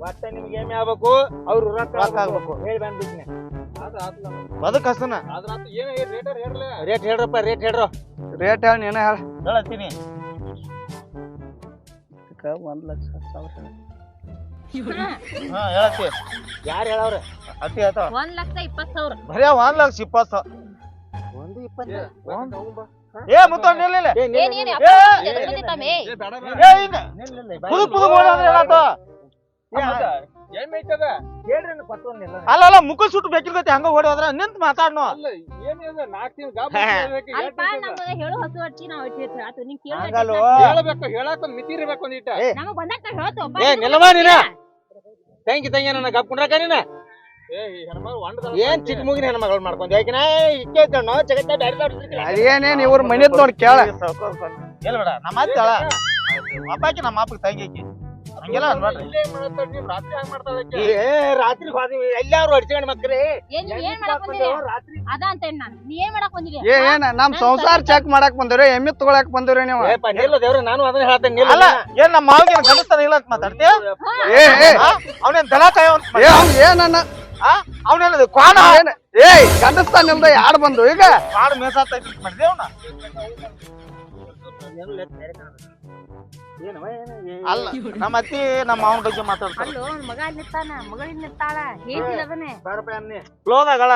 ಒಟ್ಟ ನಿಮ್ಗೆ ಏಮೆ ಆಗ್ಬೇಕು? ಅವ್ರು ರೊಕ್ಕ ಆಗ್ಬೇಕು. ಹೇಳಿ ಬಂದ್ಬಿಟ್ನೆ ಬದಕ್ ಹಸ್ತನ. ರೇಟ್ ಹೇಳ್ರಪ್ಪ ರೇಟ್ ಹೇಳ್ರ. ರೇಟ್ ಹೇಳ ನೀನ ಹೇಳ. ಹೇಳತ್ತೀನಿ. ಒಂದ್ ಲಕ್ಷ ಸಾವಿರ. ಹಾ ಹೇಳತ್ತಿ. ಯಾರು ಹೇಳವ್ರ? ಅತಿ ಆತ ಒಂದ್ ಲಕ್ಷ ಇಪ್ಪತ್ ಸಾವಿರ. ಬರೇ ಒಂದ್ ಲಕ್ಷ ಇಪ್ಪತ್ತು ಸಾವಿರ. ಒಂದು ಇಪ್ಪತ್ತು ಏ ಮುತ್ತ ನಿಲ್ಲ ಏನ್ ಏನ್ ಏ, ಎದಕ್ ಬಂದಿತ್ತಮ್ಮೆ? ಏ ಬೇಡ ಏ ಹಿಂಗ ಪುದು ಪುದು ಓಡೋದ್ರೆ ಹೇಳತ್ತ ಏನ್ ಐತದ? ಹೇಳ್ರಿ ಕೊಟ್ಟೊಂದಿಲ್ಲ ಅಲ್ಲ ಅಲ್ಲ ಮುಖ ಸುಟ್ಟು ಬೇಕಿರ್ತೈತಿ ಹಂಗ ಓಡಿ ಹೋದ್ರ ನಿಂತ್ ಮಾತಾಡ್ನು. ಅಲ್ಲ ಏನ್ ಇದೆ ನಾಲ್ಕು ತಿಂಗಳು ಗಾಬ್ ಅಲ್ಪ ನಮ್ಗ ಹೇಳು ಹಸು ಹಚ್ಚಿ ನಾವ್ ಇಟ್ಟು ಇಟ್ಟು ಆತು ನಿಂಗ್ ಕೇಳು ಹಂಗಲ್ವೋ? ಹೇಳಬೇಕು ಹೇಳಾಕ ಮಿತಿ ಇರ್ಬೇಕು ಒಂದ್ ಇಟ್ಟ ನಮಗ್ ಬಂದಾಗ ಹೇಳ್ತೇವಪ್ಪ. ಏ ನಿಲ್ಲವ ನೀನ. ತಂಗಿ ತಂಗಿ ನನ್ನ ಗಪ್ ಕುಂಡ್ರಾಕ ನೀನ? ಏನ್ ಚಿಕ್ಕ ಮುಗಿನ ಹೆಣ್ಮಗಳು ಮಾಡ್ಕೊಂಡ್ ಯಾಕಿನ? ಇಕ್ಕೆ ಇದ್ದಣ್ಣ ಜಗತ್ತ ಬ್ಯಾರೆ ಅದೇನೇ ಅದೇನೇನ್ ಇವ್ರ ಮನೆದ್ ನೋಡಿ ಕೇಳ. ಎಲ್ ಬೇಡ ನಮ್ಮ ಅತ್ತೆ ಅಪ್ಪಾಕಿ ನಮ್ಮ ಅಪ್ಪಗೆ ತಂಗಿ ಹಂಗೆಲ್ಲ ಅನ್ಬೇಡ್ರಿ ಇಲ್ಲೇ ರಾತ್ರಿ ಹಂಗ್ ಮಾಡ್ತಾಳ ಏ ರಾತ್ರಿ ಹೋದ್ವಿ ಎಲ್ಲಾರು ಅಡ್ಸ್ಕೊಂಡ್ ಮಕ್ರಿ. ಏನ್ ನೀವ್ ಏನ್ ಮಾಡಕ್ ಬಂದಿರಿ? ರಾತ್ರಿ ಅದ ಅಂತ ನಾನು. ನೀ ಏನ್ ಮಾಡಕ್ ಬಂದಿರಿ? ಏ ಏನ್ ನಮ್ ಸಂಸಾರ ಚೆಕ್ ಮಾಡಕ್ ಬಂದಿವ್ರಿ ಎಮ್ಮಿ ತಗೊಳಕ್ ಬಂದಿವ್ರಿ ನೀವು. ಏಪ್ಪ ನಿಲ್ಲ ದೇವ್ರ ನಾನು ಅದನ್ನ ಹೇಳ್ತೇನೆ ಅಲ್ಲ ನಿಲ್ಲ ಏನ್ ನಮ್ಮ ಮಾವಿಗೆ ಗಂಡಸ್ತಾನ ಇಲ್ಲ ಅಂತ ಮಾತಾಡ್ತೀಯ? ಏ ಏ ಅವನೇನ್ ದನ ಕಾಯೋ ಅಂತ ಏ ಅವ್ನ್ ಏನನ್ನ? ಅವನೇನದು ಕ್ವಾಣ ಏನ್ ಏ ಗಂಡಸ್ತಾನ ಇಲ್ದ ಯಾರು ಬಂದು ಈಗ? ಕಾಡು ಮೇಸಾತೈತಿ ಮಾಡಿದೆ ಅವ್ನ. ಅಲ್ಲ ನಮ್ಮ ಅತ್ತಿ ನಮ್ಮ ಮಾವನ ಬಗ್ಗೆ ಮಾತಾಡ್ತಾರೆ ಅಲ್ಲೋ ಅವ್ನ್ ಮಗ ಅಲ್ಲಿ ನಿಂತಾನ ಮಗಳು ಇಲ್ಲಿ ನಿಂತಾಳ ಹೇಗಿಲ್ಲ ಅದನ್ನೇ. ಬಾರಪ್ಪ ಅನ್ನಿ. ಕ್ಲೋದಾಗಳ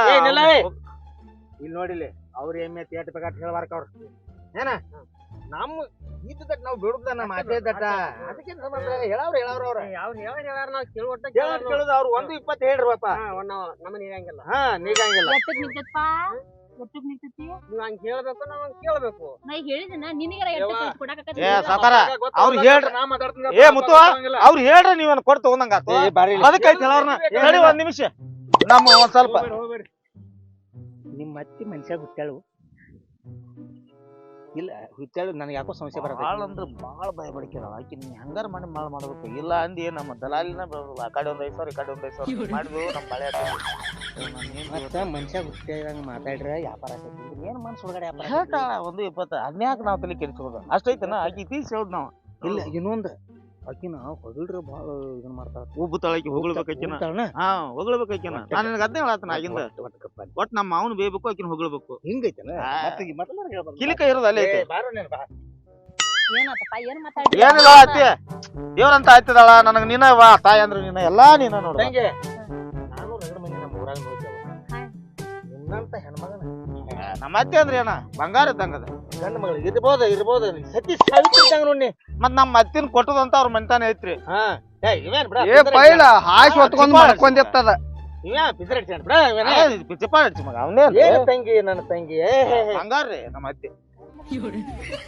ಇಲ್ಲಿ ನೋಡಿಲಿ ಅವ್ರ ಎಮ್ಮೆ ತೇಟ್ ಬೇಕಾಟ್ ಹೇಳ್ಬಾರ್ಕ ಅವ್ರು. ಏನ? ನಮ್ಮ ಇದ್ದದಟ್ ನಾವು ಬಿಡುದ ನಮ್ಮ ಮಾತೇ ದಟ್ಟ. ಅದಕ್ಕೆ ಹೇಳವ್ರು ಹೇಳವ್ರ ಅವ್ರ. ಅವ್ರು ಹೇಳ ಹೇಳಾರ ನಾವು ಕೇಳ್ಕೊಟ್ಟ ಕೇಳೋದ್ ಕೇಳುದು ಅವ್ರು. ಒಂದು ಇಪ್ಪತ್ತು ಹೇಳ್ರಪ್ಪ ನಮ್ಮ ನೀಗಂಗಿಲ್ಲ ಹಾ ನೀಗಂಗಿಲ್ಲ ಎಷ್ಟಕ್ ನಿಂತಪ್ಪ ಎಷ್ಟಕ್ ನಿಂತತಿ ನೀವ್ ಹಂಗ ಕೇಳ್ಬೇಕು ನಾವ್ ಹಂಗ ಕೇಳ್ಬೇಕು. ನಾ ಈಗ ಹೇಳಿದಿನ ನಿನಗರ ಎಷ್ಟಕ್ ಕೊಡಕ ಏ ಸಾಕಾರ ಅವ್ರು ಹೇಳ್ರಿ. ನಾ ಮಾತಾಡ್ತೀನಿ ಏ ಮುತ್ತು ಅವ್ರು ಹೇಳ್ರಿ ನೀವೇನ್ ಕೊಟ್ಟು ತಗೊಂಡಂಗ ಅದಕ್ಕೆ ಒಂದ್ ನಿಮಿಷ ನಮ್ಮ ಒಂದ್ ಸ್ವಲ್ಪ. ನಿಮ್ಮ ಅತ್ತಿ ಮನುಷ್ಯ ಹುಟ್ಟಾಳು ಇಲ್ಲ ಹುಚ್ಚಾಡ ನನಗೆ ಯಾಕೋ ಸಮಸ್ಯೆ ಬರತ್ತೆ. ಭಾಳ ಅಂದ್ರೆ ಭಾಳ ಭಯ ಬಡಿಕೆಲ್ಲ ಆಕಿ ನೀ ಹಂಗಾರ ಮಾಡಿ ಮಾಳ್ ಮಾಡ್ಬೇಕು? ಇಲ್ಲ ಅಂದಿ ನಮ್ಮ ದಲಾಲಿನ ಬರೋದಿಲ್ಲ ಆ ಕಡೆ ಒಂದು ಐದು ಸಾವಿರ ಈ ಕಡೆ ಒಂದು ಐದು ಸಾವಿರ ಮಾಡಿದ್ವು ನಮ್ಮ ಬಳೆ ಮತ್ತೆ ಮನುಷ್ಯ ಹುಚ್ಚಾದಂಗ ಮಾತಾಡ್ರ ವ್ಯಾಪಾರ ಏನು ಏನ್ ಮನ್ಸ್ ಒಳಗಡೆ ವ್ಯಾಪಾರ ಹೇಳ್ತಾಳ ಒಂದು ಇಪ್ಪತ್ತು ಅದ್ನ್ಯಾಕ ನಾವು ತಲೆ ಕೆಡಿಸ್ಬೋದು ಅಷ್ಟೈತನ? ಆಕಿ ತೀಸ್ ಹೇಳ್ದು ನಾವು. ಇಲ್ಲ ಇನ್ನೊಂದ್ ಆಕಿನ ಹೊಗಳ್ರ ಬಾಳ ಇದನ್ ಮಾಡ್ತಾಳ. ಉಬ್ಬುತ್ತಾಳಕಿ ತಳಕಿ ಹೊಗಳ್ಬೇಕಾಕಿನ? ಹಾ ಹೊಗಳ್ಬೇಕಾಕಿನ. ನಾನು ನಿನಗೆ ಅದನ್ನೇ ಹೇಳತ್ತನ ಆಗಿಂದ. ಒಟ್ ನಮ್ಮ ಮಾವನ್ ಬೇಯಬೇಕು ಆಕಿನ ಹೊಗಳ್ಬೇಕು. ಹಿಂಗೈತನ. ಕಿಲಿಕ ಇರೋದು ಅಲ್ಲೇ ಐತೆ. ಏ, ಬಾರೋ ನೀನ್ ಬಾ. ಏನತ್ತಪ್ಪ ಏನ್ ಮಾತಾಡಿ ಏನಿಲ್ಲ ಅತ್ತಿ ದೇವ್ರಂತ ಆಯ್ತದಳ. ನನಗ ನೀನ ವಾ ತಾಯಿ ಅಂದ್ರೆ ನೀನ ಎಲ್ಲಾ ನೀನ ನೋಡ ನಿನ್ನಂತ ಹೆಣ್ಮಗನ? ನಮ್ಮ ಅತ್ತೆ ಅಂದ್ರೆ ಏನ? ಬಂಗಾರ ಇದ್ದಂಗದ ಗಂಡ ಮಗಳು ಇರ್ಬೋದು ಇರ್ಬೋದು. ಸತಿ ಸಾವಿತ್ರಿ ಇದ್ದಂಗ ನೋಡಿ ಮತ್ ನಮ್ಮ ಅತ್ತಿನ ಕೊಟ್ಟದಂತ ಅವ್ರ ಮನ್ತಾನೆ ಐತ್ರಿ. ಹಾ. ಏ ಇವೇನ್ ಬಿಡ ಏ ಪೈಲ ಹಾಕಿ ಹೊತ್ಕೊಂಡ್ ಮಾಡ್ಕೊಂಡಿರ್ತದ. ಇವ್ಯಾ ಪಿದ್ರಡ್ಸ್ಯಾನ ಬಿಡ ಇವೇನ? ಚಿಪ್ಪ ಹಚ್ಚಿ ಮಗ ಅವನೇ ಏ ತಂಗಿ ನನ್ನ ತಂಗಿ? ಏ ಹೇ, ಹೇ. ಬಂಗಾರ ರೀ ನಮ್ಮ ಅತ್ತೆ.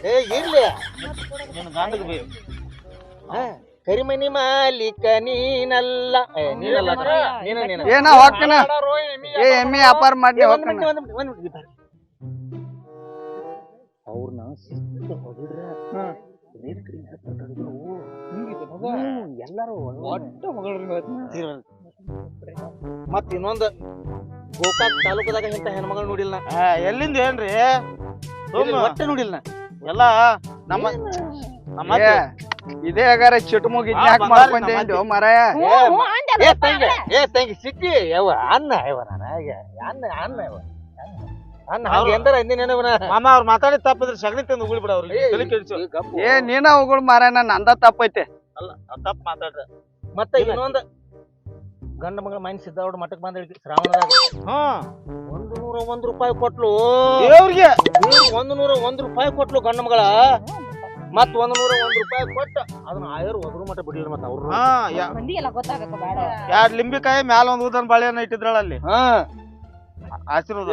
ಏ ಇರ್ಲಿ. ನಿನ್ನ ಗಂಡಗ್ ಬೇಕು. ಹಾ, ಕರಿಮನಿ ಮಾಲೀಕ ನೀನಲ್ಲ. ಏ, ನೀನಲ್ಲ ನೀನ ನೀನ. ಏನ ಹೊಕ್ಕನ? ಏ ಎಮ್ಮಿ ವ್ಯಾಪಾರ ಮಾಡಿ ಹೊಡಿದ್ರ ರೇಟ್ ಕಡಿಮೆ. ಹ್ಮ್, ಎಲ್ಲಾರು ಇನ್ನೊಂದು ಗೋಕಾಕ್ ತಾಲೂಕದಾಗ ಇಂತ ಹೆಣ್ಮಗಳು ನೋಡಿಲ್ಲ ನಾ. ಆ, ಎಲ್ಲಿಂದ ಏನ್ರಿ? ಇಲ್ಲಿ ಒಟ್ಟೆ ನೋಡಿಲ್ಲ ನಾ. ಎಲ್ಲ ನಮ್ಮ ನಮ್ಮ ಏ ಇದೇ ಹಾಗಾರ ಚಿಟ್ಮುಗ್ ಬಂಗಾರ ಮಾಡ್ಕೊಂಡೇನ್ರಿ ಮಾರಾಯ? ಏ ತಂಗಿ ಏ ತಂಗಿ ಸಿಕ್ಕಿ ಯವ್ವ ಅನ್ನ ಯವ್ವ ನಾನು ಅನ್ನ ಅನ್ನ ಯವ್ವ. ಅನ್ನ. ಹಾಗೆ ಎಂದರ ಅಂದಿನೇನವನ ಮಾಮ ಅವ್ರು ಮಾತಾಡಿ ತಪ್ಪಿದ್ರೆ ಸಗಣಿ ತಂದು ಉಗುಳಿ ಬಿಡ ಅವ್ರಿಗೆ ತಲೆ ಕೆಡಿಸು. ಏ ನೀನ ಉಗುಳ್ ಮಾರಾಯಣ ನಂದ ತಪ್ಪೈತೆ. ಅಲ್ಲ ತಪ್ಪು ಮಾತಾಡ್ರ. ಮತ್ತೆ ಇನ್ನೊಂದು. ಗಂಡ ಮಗಳ ಮೈನ್ ಸಿದ್ದಾವಡ್ ಮಠಕ್ಕೆ ಬಂದ ಶ್ರಾವಣದಾಗ. ಹಾ. ಒಂದು ನೂರ ಒಂದ್ ರೂಪಾಯಿ ಕೊಟ್ಲು. ದೇವ್ರಿಗೆ. ಒಂದು ನೂರ ಒಂದ್ ರೂಪಾಯಿ ಕೊಟ್ಲು ಗಂಡ ಮಗಳ. ಮತ್ ಒಂದ್ ನೂರ ಒಂದ್ ರೂಪಾಯಿ ಕೊಟ್ಟು ಅದನ್ನ ಆಯರ್ ಒದ್ರ ಮಟ್ಟ ಬಿಡಿದ್ರು ಮತ್ತ ಅವ್ರು. ಹಾ ಮಂದಿಗೆಲ್ಲ ಬೇಡ. ಎರಡ್ ಲಿಂಬಿಕಾಯಿ ಮ್ಯಾಲ ಒಂದ್ ಊದನ್ ಬಾಳೆಹಣ್ಣ ಇಟ್ಟಿದ್ರಳ ಅಲ್ಲಿ? ಹಾ. ಆಶೀರ್ವಾದ.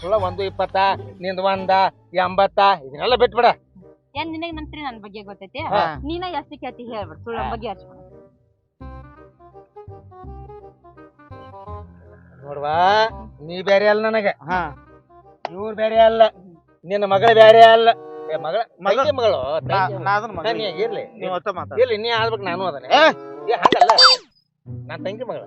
ಸುಳ್ಳ ಒಂದು ಇಪ್ಪತ್ತ ನಿಂದ ಒಂದ ಎಂಬತ್ತ ಇದನ್ನೆಲ್ಲ ಬಿಟ್ಬಿಡ. ಏನ್ ನಿನಗೆ ನಂತ್ರಿ ನನ್ ಬಗ್ಗೆ ಗೊತ್ತೈತಿ. ನೀನ ಎಷ್ಟು ಕೇಳ್ತಿ ಹೇಳ್ಬಿಡು ಸುಳ್ಳ ಬಗ್ಗೆ ಹಚ್ಬಿಡು ನೋಡ್ವಾ ನೀ ಬೇರೆ ಅಲ್ಲ ನನಗ. ಹಾ. ಇವ್ರು ಬೇರೆ ಅಲ್ಲ. ನಿನ್ನ ಮಗಳ ಬೇರೆ ಅಲ್ಲ. ಏ ಮಗಳ ಮಗಳ- ತಂಗಿ ಮಗಳು ನಾ ತಂಗಿ ನಾ ಇರ್ಲಿ. ನೀವ್ ಒತ್ತ ಮಾತಾಡ. ಇರ್ಲಿ ನೀ ಆಗ್ಬೇಕು ನಾನು ಅದನ್ನ. ಏ ಏ ಹಂಗಲ್ಲ. ನಾನ್ ತಂಗಿ ಮಗಳ.